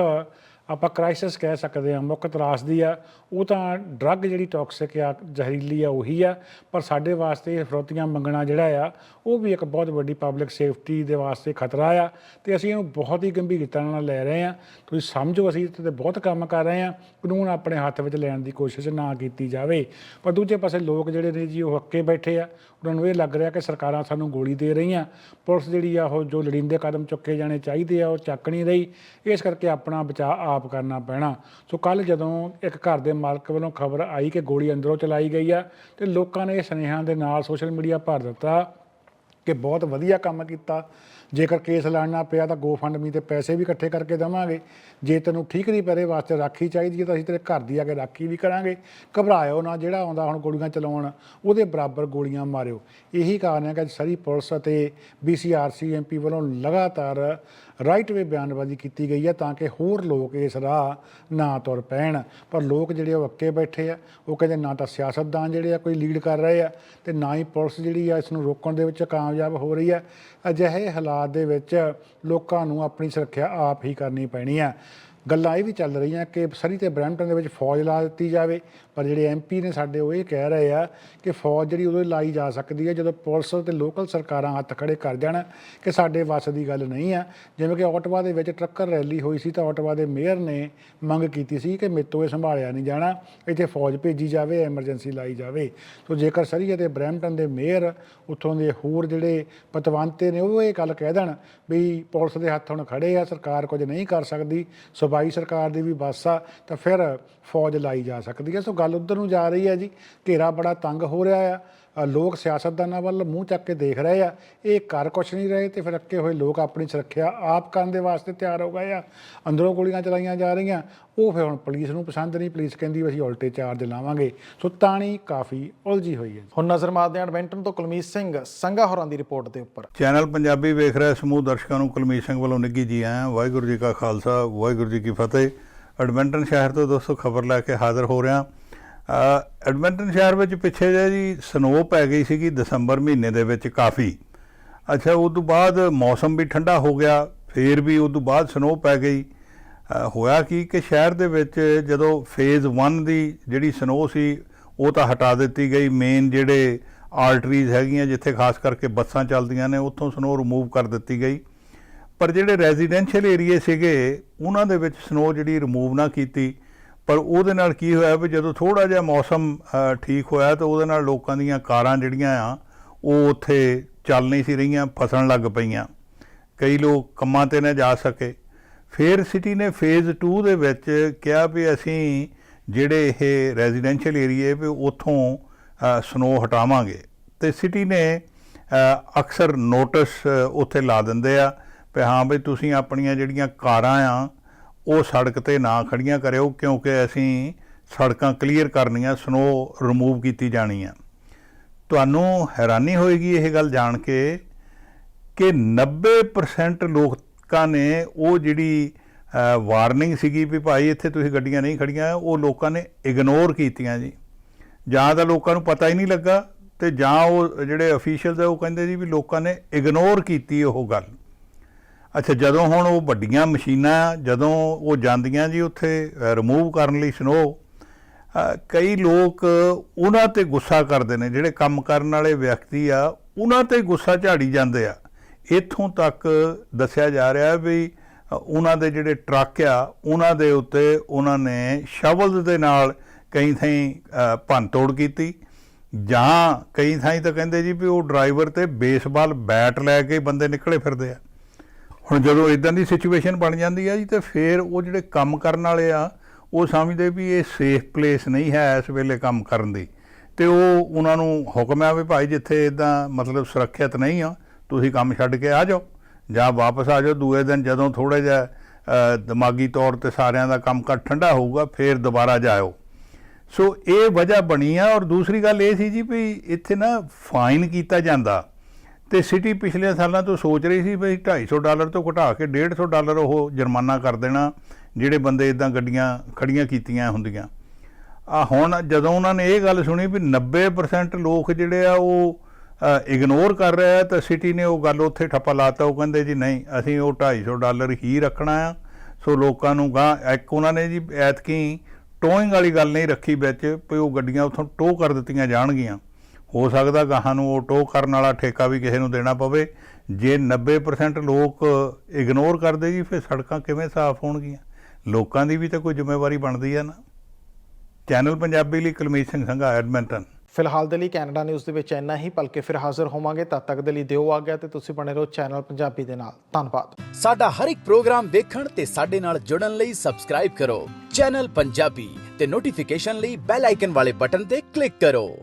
ਆਪਾਂ ਕ੍ਰਾਈਸਿਸ ਕਹਿ ਸਕਦੇ ਹਾਂ, ਮੁੱਖ ਤਰਾਸਦੀ ਆ, ਉਹ ਤਾਂ ਡਰੱਗ ਜਿਹੜੀ ਟੌਕਸਿਕ ਆ, ਜ਼ਹਿਰੀਲੀ ਆ, ਉਹੀ ਆ, ਪਰ ਸਾਡੇ ਵਾਸਤੇ ਫਰੋਤੀਆਂ ਮੰਗਣਾ ਜਿਹੜਾ ਆ, ਉਹ ਵੀ ਇੱਕ ਬਹੁਤ ਵੱਡੀ ਪਬਲਿਕ ਸੇਫਟੀ ਦੇ ਵਾਸਤੇ ਖਤਰਾ ਆ, ਤੇ ਅਸੀਂ ਇਹਨੂੰ ਬਹੁਤ ਹੀ ਗੰਭੀਰਤਾ ਨਾਲ ਲੈ ਰਹੇ ਆ ਤੁਸੀਂ ਸਮਝੋ, ਅਸੀਂ ਇੱਥੇ ਤੇ ਬਹੁਤ ਕੰਮ ਕਰ ਰਹੇ ਆ ਕਾਨੂੰਨ ਆਪਣੇ ਹੱਥ ਵਿੱਚ ਲੈਣ ਦੀ ਕੋਸ਼ਿਸ਼ ਨਾ ਕੀਤੀ ਜਾਵੇ। ਪਰ ਦੂਜੇ ਪਾਸੇ ਲੋਕ ਜਿਹੜੇ ਨੇ ਜੀ, ਉਹ ਹੱਕੇ ਬੈਠੇ ਆ, ਉਹਨਾਂ ਨੂੰ ਇਹ ਲੱਗ ਰਿਹਾ ਕਿ ਸਰਕਾਰਾਂ ਸਾਨੂੰ ਗੋਲੀ ਦੇ ਰਹੀਆਂ, ਪੁਲਿਸ ਜਿਹੜੀ ਆ, ਉਹ ਜੋ ਲੜਿੰਦੇ ਕਦਮ ਚੁੱਕੇ ਜਾਣੇ ਚਾਹੀਦੇ ਆ, ਉਹ ਚੱਕ ਨਹੀਂ ਰਹੀ, ਇਸ ਕਰਕੇ ਆਪਣਾ ਬਚਾਅ ਆਪ ਕਰਨਾ ਪੈਣਾ। ਸੋ ਕੱਲ ਜਦੋਂ ਇੱਕ ਘਰ ਦੇ ਮਾਲਕ ਵੱਲੋਂ ਖਬਰ ਆਈ ਕਿ ਗੋਲੀ ਅੰਦਰੋਂ ਚਲਾਈ ਗਈ ਆ, ਤੇ ਲੋਕਾਂ ਨੇ ਇਹ ਸੁਨੇਹਿਆਂ ਦੇ ਨਾਲ ਸੋਸ਼ਲ ਮੀਡੀਆ ਭਰ ਦਿੱਤਾ ਕਿ ਬਹੁਤ ਵਧੀਆ ਕੰਮ ਕੀਤਾ। ਜੇਕਰ ਕੇਸ ਲੜਨਾ ਪਿਆ ਤਾਂ GoFundMe ਤੇ ਪੈਸੇ ਵੀ ਇਕੱਠੇ ਕਰਕੇ ਦੇਵਾਂਗੇ। ਜੇ ਤੈਨੂੰ ਠੀਕ ਨਹੀਂ ਪਰੇ ਵਾਸਤੇ ਰਾਖੀ ਚਾਹੀਦੀ ਹੈ ਤਾਂ ਅਸੀਂ ਤੇਰੇ ਘਰ ਦੀ ਆ ਕੇ ਰਾਖੀ ਵੀ ਕਰਾਂਗੇ। ਘਬਰਾਇਓ ਨਾ, ਜਿਹੜਾ ਆਉਂਦਾ ਹੁਣ ਗੋਲੀਆਂ ਚਲਾਉਣ, ਉਹਦੇ ਬਰਾਬਰ ਗੋਲੀਆਂ ਮਾਰਿਓ। ਇਹੀ ਕਾਰਨ ਹੈ ਕਿ ਸਾਰੀ ਪੁਲਿਸ ਅਤੇ BCRC ਐਮਪੀ ਵੱਲੋਂ ਲਗਾਤਾਰ ਰਾਈਟ ਵੇ ਬਿਆਨਬਾਜ਼ੀ ਕੀਤੀ ਗਈ ਹੈ ਤਾਂ ਕਿ ਹੋਰ ਲੋਕ ਇਸ ਰਾਹ ਨਾ ਤੁਰ ਪੈਣ। ਪਰ ਲੋਕ ਜਿਹੜੇ ਉਹ ਅੱਕੇ ਬੈਠੇ ਆ। ਉਹ ਕਹਿੰਦੇ ਨਾ ਤਾਂ ਸਿਆਸਤਦਾਨ ਜਿਹੜੇ ਆ ਕੋਈ ਲੀਡ ਕਰ ਰਹੇ ਆ ਤੇ ਨਾ ਹੀ ਪੁਲਿਸ ਜਿਹੜੀ ਆ ਇਸ ਨੂੰ ਰੋਕਣ ਦੇ ਵਿੱਚ ਕਾਮਯਾਬ ਹੋ ਰਹੀ ਆ। ਅਜਿਹੇ ਹਾਲਾਤ ਦੇ ਵਿੱਚ ਲੋਕਾਂ ਨੂੰ ਆਪਣੀ ਸੁਰੱਖਿਆ ਆਪ ਹੀ ਕਰਨੀ ਪੈਣੀ ਆ ਗੱਲਾਂ ਇਹ ਵੀ ਚੱਲ ਰਹੀਆਂ ਕਿ ਸਰੀ ਤੇ ਬਰੈਂਪਟਨ ਦੇ ਵਿੱਚ ਫੌਜ ਲਾ ਦਿੱਤੀ ਜਾਵੇ। ਪਰ ਜਿਹੜੇ ਐਮਪੀ ਨੇ ਸਾਡੇ ਉਹ ਇਹ ਕਹਿ ਰਹੇ ਆ ਕਿ ਫੌਜ ਜਿਹੜੀ ਉਦੋਂ ਲਾਈ ਜਾ ਸਕਦੀ ਹੈ ਜਦੋਂ ਪੁਲਿਸ ਤੇ ਲੋਕਲ ਸਰਕਾਰਾਂ ਹੱਥ ਖੜੇ ਕਰ ਜਾਣ, ਕਿ ਸਾਡੇ ਵੱਸ ਦੀ ਗੱਲ ਨਹੀਂ ਆ। ਜਿਵੇਂ ਕਿ ਆਟਵਾ ਦੇ ਵਿੱਚ ਟਰੱਕਰ ਰੈਲੀ ਹੋਈ ਸੀ ਤਾਂ ਆਟਵਾ ਦੇ ਮੇਅਰ ਨੇ ਮੰਗ ਕੀਤੀ ਸੀ ਕਿ ਮੇਤੋਂ ਇਹ ਸੰਭਾਲਿਆ ਨਹੀਂ ਜਾਣਾ, ਇੱਥੇ ਫੌਜ ਭੇਜੀ ਜਾਵੇ, ਐਮਰਜੈਂਸੀ ਲਾਈ ਜਾਵੇ। ਸੋ ਜੇਕਰ ਸਰੀ ਅਤੇ ਬਰੈਂਪਟਨ ਦੇ ਮੇਅਰ ਉੱਥੋਂ ਦੇ ਹੋਰ ਜਿਹੜੇ ਪਤਵੰਤੇ ਨੇ, ਉਹ ਇਹ ਗੱਲ ਕਹਿ ਦੇਣ ਵੀ ਪੁਲਿਸ ਦੇ ਹੱਥ ਹੁਣ ਖੜੇ ਆ, ਸਰਕਾਰ ਕੁਝ ਨਹੀਂ ਕਰ ਸਕਦੀ। ਸੂਬਾਈ ਸਰਕਾਰ ਦੀ ਵੀ ਬੱਸ ਆ, ਤਾਂ ਫਿਰ ਫੌਜ ਲਾਈ ਜਾ ਸਕਦੀ ਹੈ। ਸੋ ਗੱਲ ਉਧਰ ਨੂੰ ਜਾ ਰਹੀ ਹੈ ਜੀ। ਘੇਰਾ ਬੜਾ ਤੰਗ ਹੋ ਰਿਹਾ ਆ। ਲੋਕ ਸਿਆਸਤਦਾਨਾਂ ਵੱਲ ਮੂੰਹ ਚੱਕ ਕੇ ਦੇਖ ਰਹੇ ਆ। ਇਹ ਕਰ ਕੁਛ ਨਹੀਂ ਰਹੇ ਤੇ ਫਿਰ ਅੱਕੇ ਹੋਏ ਲੋਕ ਆਪਣੀ ਸੁਰੱਖਿਆ ਆਪ ਕਰਨ ਦੇ ਵਾਸਤੇ ਤਿਆਰ ਹੋ ਗਏ ਆ। ਅੰਦਰੋਂ ਗੋਲੀਆਂ ਚਲਾਈਆਂ ਜਾ ਰਹੀਆਂ। ਉਹ ਫਿਰ ਹੁਣ ਪੁਲਿਸ ਨੂੰ ਪਸੰਦ ਨਹੀਂ। ਪੁਲਿਸ ਕਹਿੰਦੀ ਵੀ ਅਸੀਂ ਉਲਟੇ ਚਾਰਜ ਲਾਵਾਂਗੇ। ਸੋ ਤਾਣੀ ਕਾਫੀ ਉਲਝੀ ਹੋਈ ਹੈ ਹੁਣ ਨਜ਼ਰ ਮਾਰਦੇ ਹਾਂ ਐਡਵੈਂਟਨ ਤੋਂ ਕੁਲਮੀਤ ਸਿੰਘ ਸੰਘਾ ਹੋਰਾਂ ਦੀ ਰਿਪੋਰਟ ਦੇ ਉੱਪਰ। ਚੈਨਲ ਪੰਜਾਬੀ ਵੇਖ ਰਹੇ ਸਮੂਹ ਦਰਸ਼ਕਾਂ ਨੂੰ ਕੁਲਮੀਤ ਸਿੰਘ ਵੱਲੋਂ ਨਿੱਘੀ ਜੀ ਆਇਆਂ। ਵਾਹਿਗੁਰੂ ਜੀ ਕਾ ਖਾਲਸਾ ਵਾਹਿਗੁਰੂ ਜੀ ਕੀ ਫਤਿਹ। ਐਡਮਿੰਟਨ ਸ਼ਹਿਰ ਤੋਂ ਦੋਸਤੋ ਖਬਰ ਲੈ ਕੇ ਹਾਜ਼ਰ ਹੋ ਰਿਹਾ। ਐਡਮਿੰਟਨ ਸ਼ਹਿਰ ਵਿੱਚ ਪਿੱਛੇ ਜਿਹੇ ਜੀ ਸਨੋ ਪੈ ਗਈ ਸੀਗੀ ਦਸੰਬਰ ਮਹੀਨੇ ਦੇ ਵਿੱਚ ਕਾਫੀ। ਅੱਛਾ, ਉਸ ਤੋਂ ਬਾਅਦ ਮੌਸਮ ਵੀ ਠੰਡਾ ਹੋ ਗਿਆ, ਫੇਰ ਵੀ ਉਸ ਤੋਂ ਬਾਅਦ ਸਨੋ ਪੈ ਗਈ। ਹੋਇਆ ਕੀ ਕਿ ਸ਼ਹਿਰ ਦੇ ਵਿੱਚ ਜਦੋਂ ਫੇਜ਼ 1 ਦੀ ਜਿਹੜੀ ਸਨੋ ਸੀ, ਉਹ ਤਾਂ ਹਟਾ ਦਿੱਤੀ ਗਈ। ਮੇਨ ਜਿਹੜੇ ਆਰਟਰੀਜ਼ ਹੈਗੀਆਂ ਜਿੱਥੇ ਖਾਸ ਕਰਕੇ ਬੱਸਾਂ ਚੱਲਦੀਆਂ ਨੇ, ਉੱਥੋਂ ਸਨੋ ਰਿਮੂਵ ਕਰ ਦਿੱਤੀ ਗਈ। ਪਰ ਜਿਹੜੇ ਰੈਜ਼ੀਡੈਂਸ਼ੀਅਲ ਏਰੀਏ ਸੀਗੇ, ਉਹਨਾਂ ਦੇ ਵਿੱਚ ਸਨੋ ਜਿਹੜੀ ਰਿਮੂਵ ਨਾ ਕੀਤੀ। ਪਰ ਉਹਦੇ ਨਾਲ ਕੀ ਹੋਇਆ ਵੀ ਜਦੋਂ ਥੋੜਾ ਜਿਹਾ ਮੌਸਮ ਠੀਕ ਹੋਇਆ ਤਾਂ ਉਹਦੇ ਨਾਲ ਲੋਕਾਂ ਦੀਆਂ ਕਾਰਾਂ ਜਿਹੜੀਆਂ ਆ, ਉਹ ਉੱਥੇ ਚੱਲ ਨਹੀਂ ਸੀ ਰਹੀਆਂ, ਫਸਣ ਲੱਗ ਪਈਆਂ। ਕਈ ਲੋਕ ਕੰਮਾਂ ਤੇ ਨਾ ਜਾ ਸਕੇ। ਫਿਰ ਸਿਟੀ ਨੇ ਫੇਜ਼ 2 ਦੇ ਵਿੱਚ ਕਿਹਾ ਵੀ ਅਸੀਂ ਜਿਹੜੇ ਇਹ ਰੈਜ਼ੀਡੈਂਸ਼ੀਅਲ ਏਰੀਏ ਵੀ ਉੱਥੋਂ ਸਨੋ ਹਟਾਵਾਂਗੇ। ਤੇ ਸਿਟੀ ਨੇ ਅਕਸਰ ਨੋਟਿਸ ਉੱਥੇ ਲਾ ਦਿੰਦੇ ਆ ਵੀ ਹਾਂ ਵੀ ਤੁਸੀਂ ਆਪਣੀਆਂ ਜਿਹੜੀਆਂ ਕਾਰਾਂ ਆ ਉਹ ਸੜਕ ਤੇ ਨਾ ਖੜੀਆਂ ਕਰਿਓ, ਕਿਉਂਕਿ ਅਸੀਂ ਸੜਕਾਂ ਕਲੀਅਰ ਕਰਨੀਆਂ ਸਨੋ ਰਿਮੂਵ ਕੀਤੀ ਜਾਣੀ ਆ। ਤੁਹਾਨੂੰ ਹੈਰਾਨੀ ਹੋਏਗੀ ਇਹ ਗੱਲ ਜਾਣ ਕੇ ਕਿ 90% ਲੋਕਾਂ ਨੇ ਉਹ ਜਿਹੜੀ ਵਾਰਨਿੰਗ ਸੀਗੀ ਵੀ ਭਾਈ ਇੱਥੇ ਤੁਸੀਂ ਗੱਡੀਆਂ ਨਹੀਂ ਖੜੀਆਂ, ਉਹ ਲੋਕਾਂ ਨੇ ਇਗਨੋਰ ਕੀਤੀਆਂ ਜੀ। ਜਾਂ ਤਾਂ ਲੋਕਾਂ ਨੂੰ ਪਤਾ ਹੀ ਨਹੀਂ ਲੱਗਾ ਤੇ ਜਾਂ ਉਹ ਜਿਹੜੇ ਅਫੀਸ਼ੀਅਲਸ ਆ, ਉਹ ਕਹਿੰਦੇ ਜੀ ਵੀ ਲੋਕਾਂ ਨੇ ਇਗਨੋਰ ਕੀਤੀ ਉਹ ਗੱਲ। ਅੱਛਾ ਜਦੋਂ ਹੁਣ ਉਹ ਵੱਡੀਆਂ ਮਸ਼ੀਨਾਂ ਜਦੋਂ ਉਹ ਜਾਂਦੀਆਂ ਜੀ ਉੱਥੇ ਰਿਮੂਵ ਕਰਨ ਲਈ ਸਨੋ ਕਈ ਲੋਕ ਉਹਨਾਂ ਤੇ ਗੁੱਸਾ ਕਰਦੇ ਨੇ ਜਿਹੜੇ ਕੰਮ ਕਰਨ ਵਾਲੇ ਵਿਅਕਤੀ ਆ ਉਹਨਾਂ ਤੇ ਗੁੱਸਾ ਝਾੜੀ ਜਾਂਦੇ ਆ। ਇੱਥੋਂ ਤੱਕ ਦੱਸਿਆ ਜਾ ਰਿਹਾ ਵੀ ਉਹਨਾਂ ਦੇ ਜਿਹੜੇ ਟਰੱਕ ਆ ਉਹਨਾਂ ਦੇ ਉੱਤੇ ਉਹਨਾਂ ਨੇ ਸ਼ਵਲ ਦੇ ਨਾਲ ਕਈ ਥਾਈਂ ਅ, ਭੰਨਤੋੜ ਕੀਤੀ। ਜਾਂ ਕਈ ਥਾਈਂ ਤਾਂ ਕਹਿੰਦੇ ਜੀ ਵੀ ਉਹ ਡਰਾਈਵਰ ਤੇ ਬੇਸਬਾਲ ਬੈਟ ਲੈ ਕੇ ਬੰਦੇ ਨਿਕਲੇ ਫਿਰਦੇ ਆ। ਹੁਣ ਜਦੋਂ ਇਦਾਂ ਦੀ ਸਿਚੁਏਸ਼ਨ ਬਣ ਜਾਂਦੀ ਆ ਜੀ, ਤੇ ਫਿਰ ਉਹ ਜਿਹੜੇ ਕੰਮ ਕਰਨ ਵਾਲੇ ਆ, ਉਹ ਸਮਝਦੇ ਵੀ ਇਹ ਸੇਫ ਪਲੇਸ ਨਹੀਂ ਹੈ ਇਸ ਵੇਲੇ ਕੰਮ ਕਰਨ ਦੀ। ਤੇ ਉਹ ਉਹਨਾਂ ਨੂੰ ਹੁਕਮ ਆ ਵੀ ਭਾਈ ਜਿੱਥੇ ਇਦਾਂ ਮਤਲਬ ਸੁਰੱਖਿਅਤ ਨਹੀਂ ਆ, ਤੁਸੀਂ ਕੰਮ ਛੱਡ ਕੇ ਆ ਜਾਓ, ਜਾਂ ਵਾਪਸ ਆ ਜਾਓ। ਦੂਏ ਦਿਨ ਜਦੋਂ ਥੋੜਾ ਜਿਹਾ ਦਿਮਾਗੀ ਤੌਰ ਤੇ ਸਾਰਿਆਂ ਦਾ ਕੰਮ ਕਰ ਠੰਡਾ ਹੋਊਗਾ, ਫਿਰ ਦੁਬਾਰਾ ਜਾਇਓ। ਸੋ ਇਹ ਵਜ੍ਹਾ ਬਣੀ ਆ, ਔਰ ਦੂਸਰੀ ਗੱਲ ਇਹ ਸੀ ਜੀ ਵੀ ਇੱਥੇ ਨਾ ਫਾਈਨ ਕੀਤਾ ਜਾਂਦਾ। ਤੇ ਸਿਟੀ ਪਿਛਲੇ ਸਾਲਾਂ ਤੋਂ ਸੋਚ ਰਹੀ ਸੀ ਵੀ 250 ਡਾਲਰ ਤੋਂ ਘਟਾ ਕੇ 150 ਡਾਲਰ ਉਹ ਜੁਰਮਾਨਾ ਕਰ ਦੇਣਾ, ਜਿਹੜੇ ਬੰਦੇ ਇਦਾਂ ਗੱਡੀਆਂ ਖੜੀਆਂ ਕੀਤੀਆਂ ਹੁੰਦੀਆਂ। ਆ ਹੁਣ ਜਦੋਂ ਉਹਨਾਂ ਨੇ ਇਹ ਗੱਲ ਸੁਣੀ ਵੀ 90% ਲੋਕ ਜਿਹੜੇ ਆ ਉਹ ਇਗਨੋਰ ਕਰ ਰਹੇ ਆ, ਤਾਂ ਸਿਟੀ ਨੇ ਉਹ ਗੱਲ ਉੱਥੇ ਠੱਪਾ ਲਾਤਾ। ਉਹ ਕਹਿੰਦੇ ਜੀ ਨਹੀਂ, ਅਸੀਂ ਉਹ 250 ਡਾਲਰ ਹੀ ਰੱਖਣਾ ਆ। ਸੋ ਲੋਕਾਂ ਨੂੰ ਗਾਂ ਇੱਕ ਉਹਨਾਂ ਨੇ ਜੀ ਐਤਕੀ ਟੋਇੰਗ ਵਾਲੀ ਗੱਲ ਨਹੀਂ ਰੱਖੀ ਵਿੱਚ, ਵੀ ਉਹ ਗੱਡੀਆਂ ਉੱਥੋਂ ਟੋ ਕਰ ਦਿੱਤੀਆਂ ਜਾਣਗੀਆਂ। ਹੋ ਸਕਦਾ ਗਾਹਾਂ ਨੂੰ ਉਹ ਟੋ ਕਰਨ ਵਾਲਾ ਠੇਕਾ ਵੀ ਕਿਸੇ ਨੂੰ ਦੇਣਾ ਪਵੇ। ਜੇ 90% ਲੋਕ ਇਗਨੋਰ ਕਰਦੇ ਜੀ ਫਿਰ ਸੜਕਾਂ ਕਿਵੇਂ ਸਾਫ਼ ਹੋਣਗੀਆਂ? ਲੋਕਾਂ ਦੀ ਵੀ ਤਾਂ ਕੋਈ ਜ਼ਿੰਮੇਵਾਰੀ ਬਣਦੀ ਆ ਨਾ। ਚੈਨਲ ਪੰਜਾਬੀ ਲਈ ਕੁਲਮੀਤ ਸਿੰਘ ਸੰਘਾ ਐਡਮਿੰਟਨ। ਫਿਲਹਾਲ ਦੇ ਲਈ ਕੈਨੇਡਾ ਨਿਊਜ਼ ਦੇ ਵਿੱਚ ਇੰਨਾ ਹੀ ਭਲਕੇ ਫਿਰ ਹਾਜ਼ਰ ਹੋਵਾਂਗੇ ਤਦ ਤੱਕ ਦੇ ਲਈ ਦਿਓ ਆ ਗਿਆ ਤੇ ਤੁਸੀਂ ਬਣੇ ਰਹੋ ਚੈਨਲ ਪੰਜਾਬੀ ਦੇ ਨਾਲ। ਧੰਨਵਾਦ। ਸਾਡਾ ਹਰ ਇੱਕ ਪ੍ਰੋਗਰਾਮ ਦੇਖਣ ਤੇ ਸਾਡੇ ਨਾਲ ਜੁੜਨ ਲਈ ਸਬਸਕ੍ਰਾਈਬ ਕਰੋ। ਚੈਨਲ ਪੰਜਾਬੀ ਤੇ ਨੋਟੀਫਿਕੇਸ਼ਨ ਲਈ ਬੈਲ ਆਈਕਨ ਵਾਲੇ ਬਟਨ ਤੇ ਕਲਿੱਕ ਕਰੋ।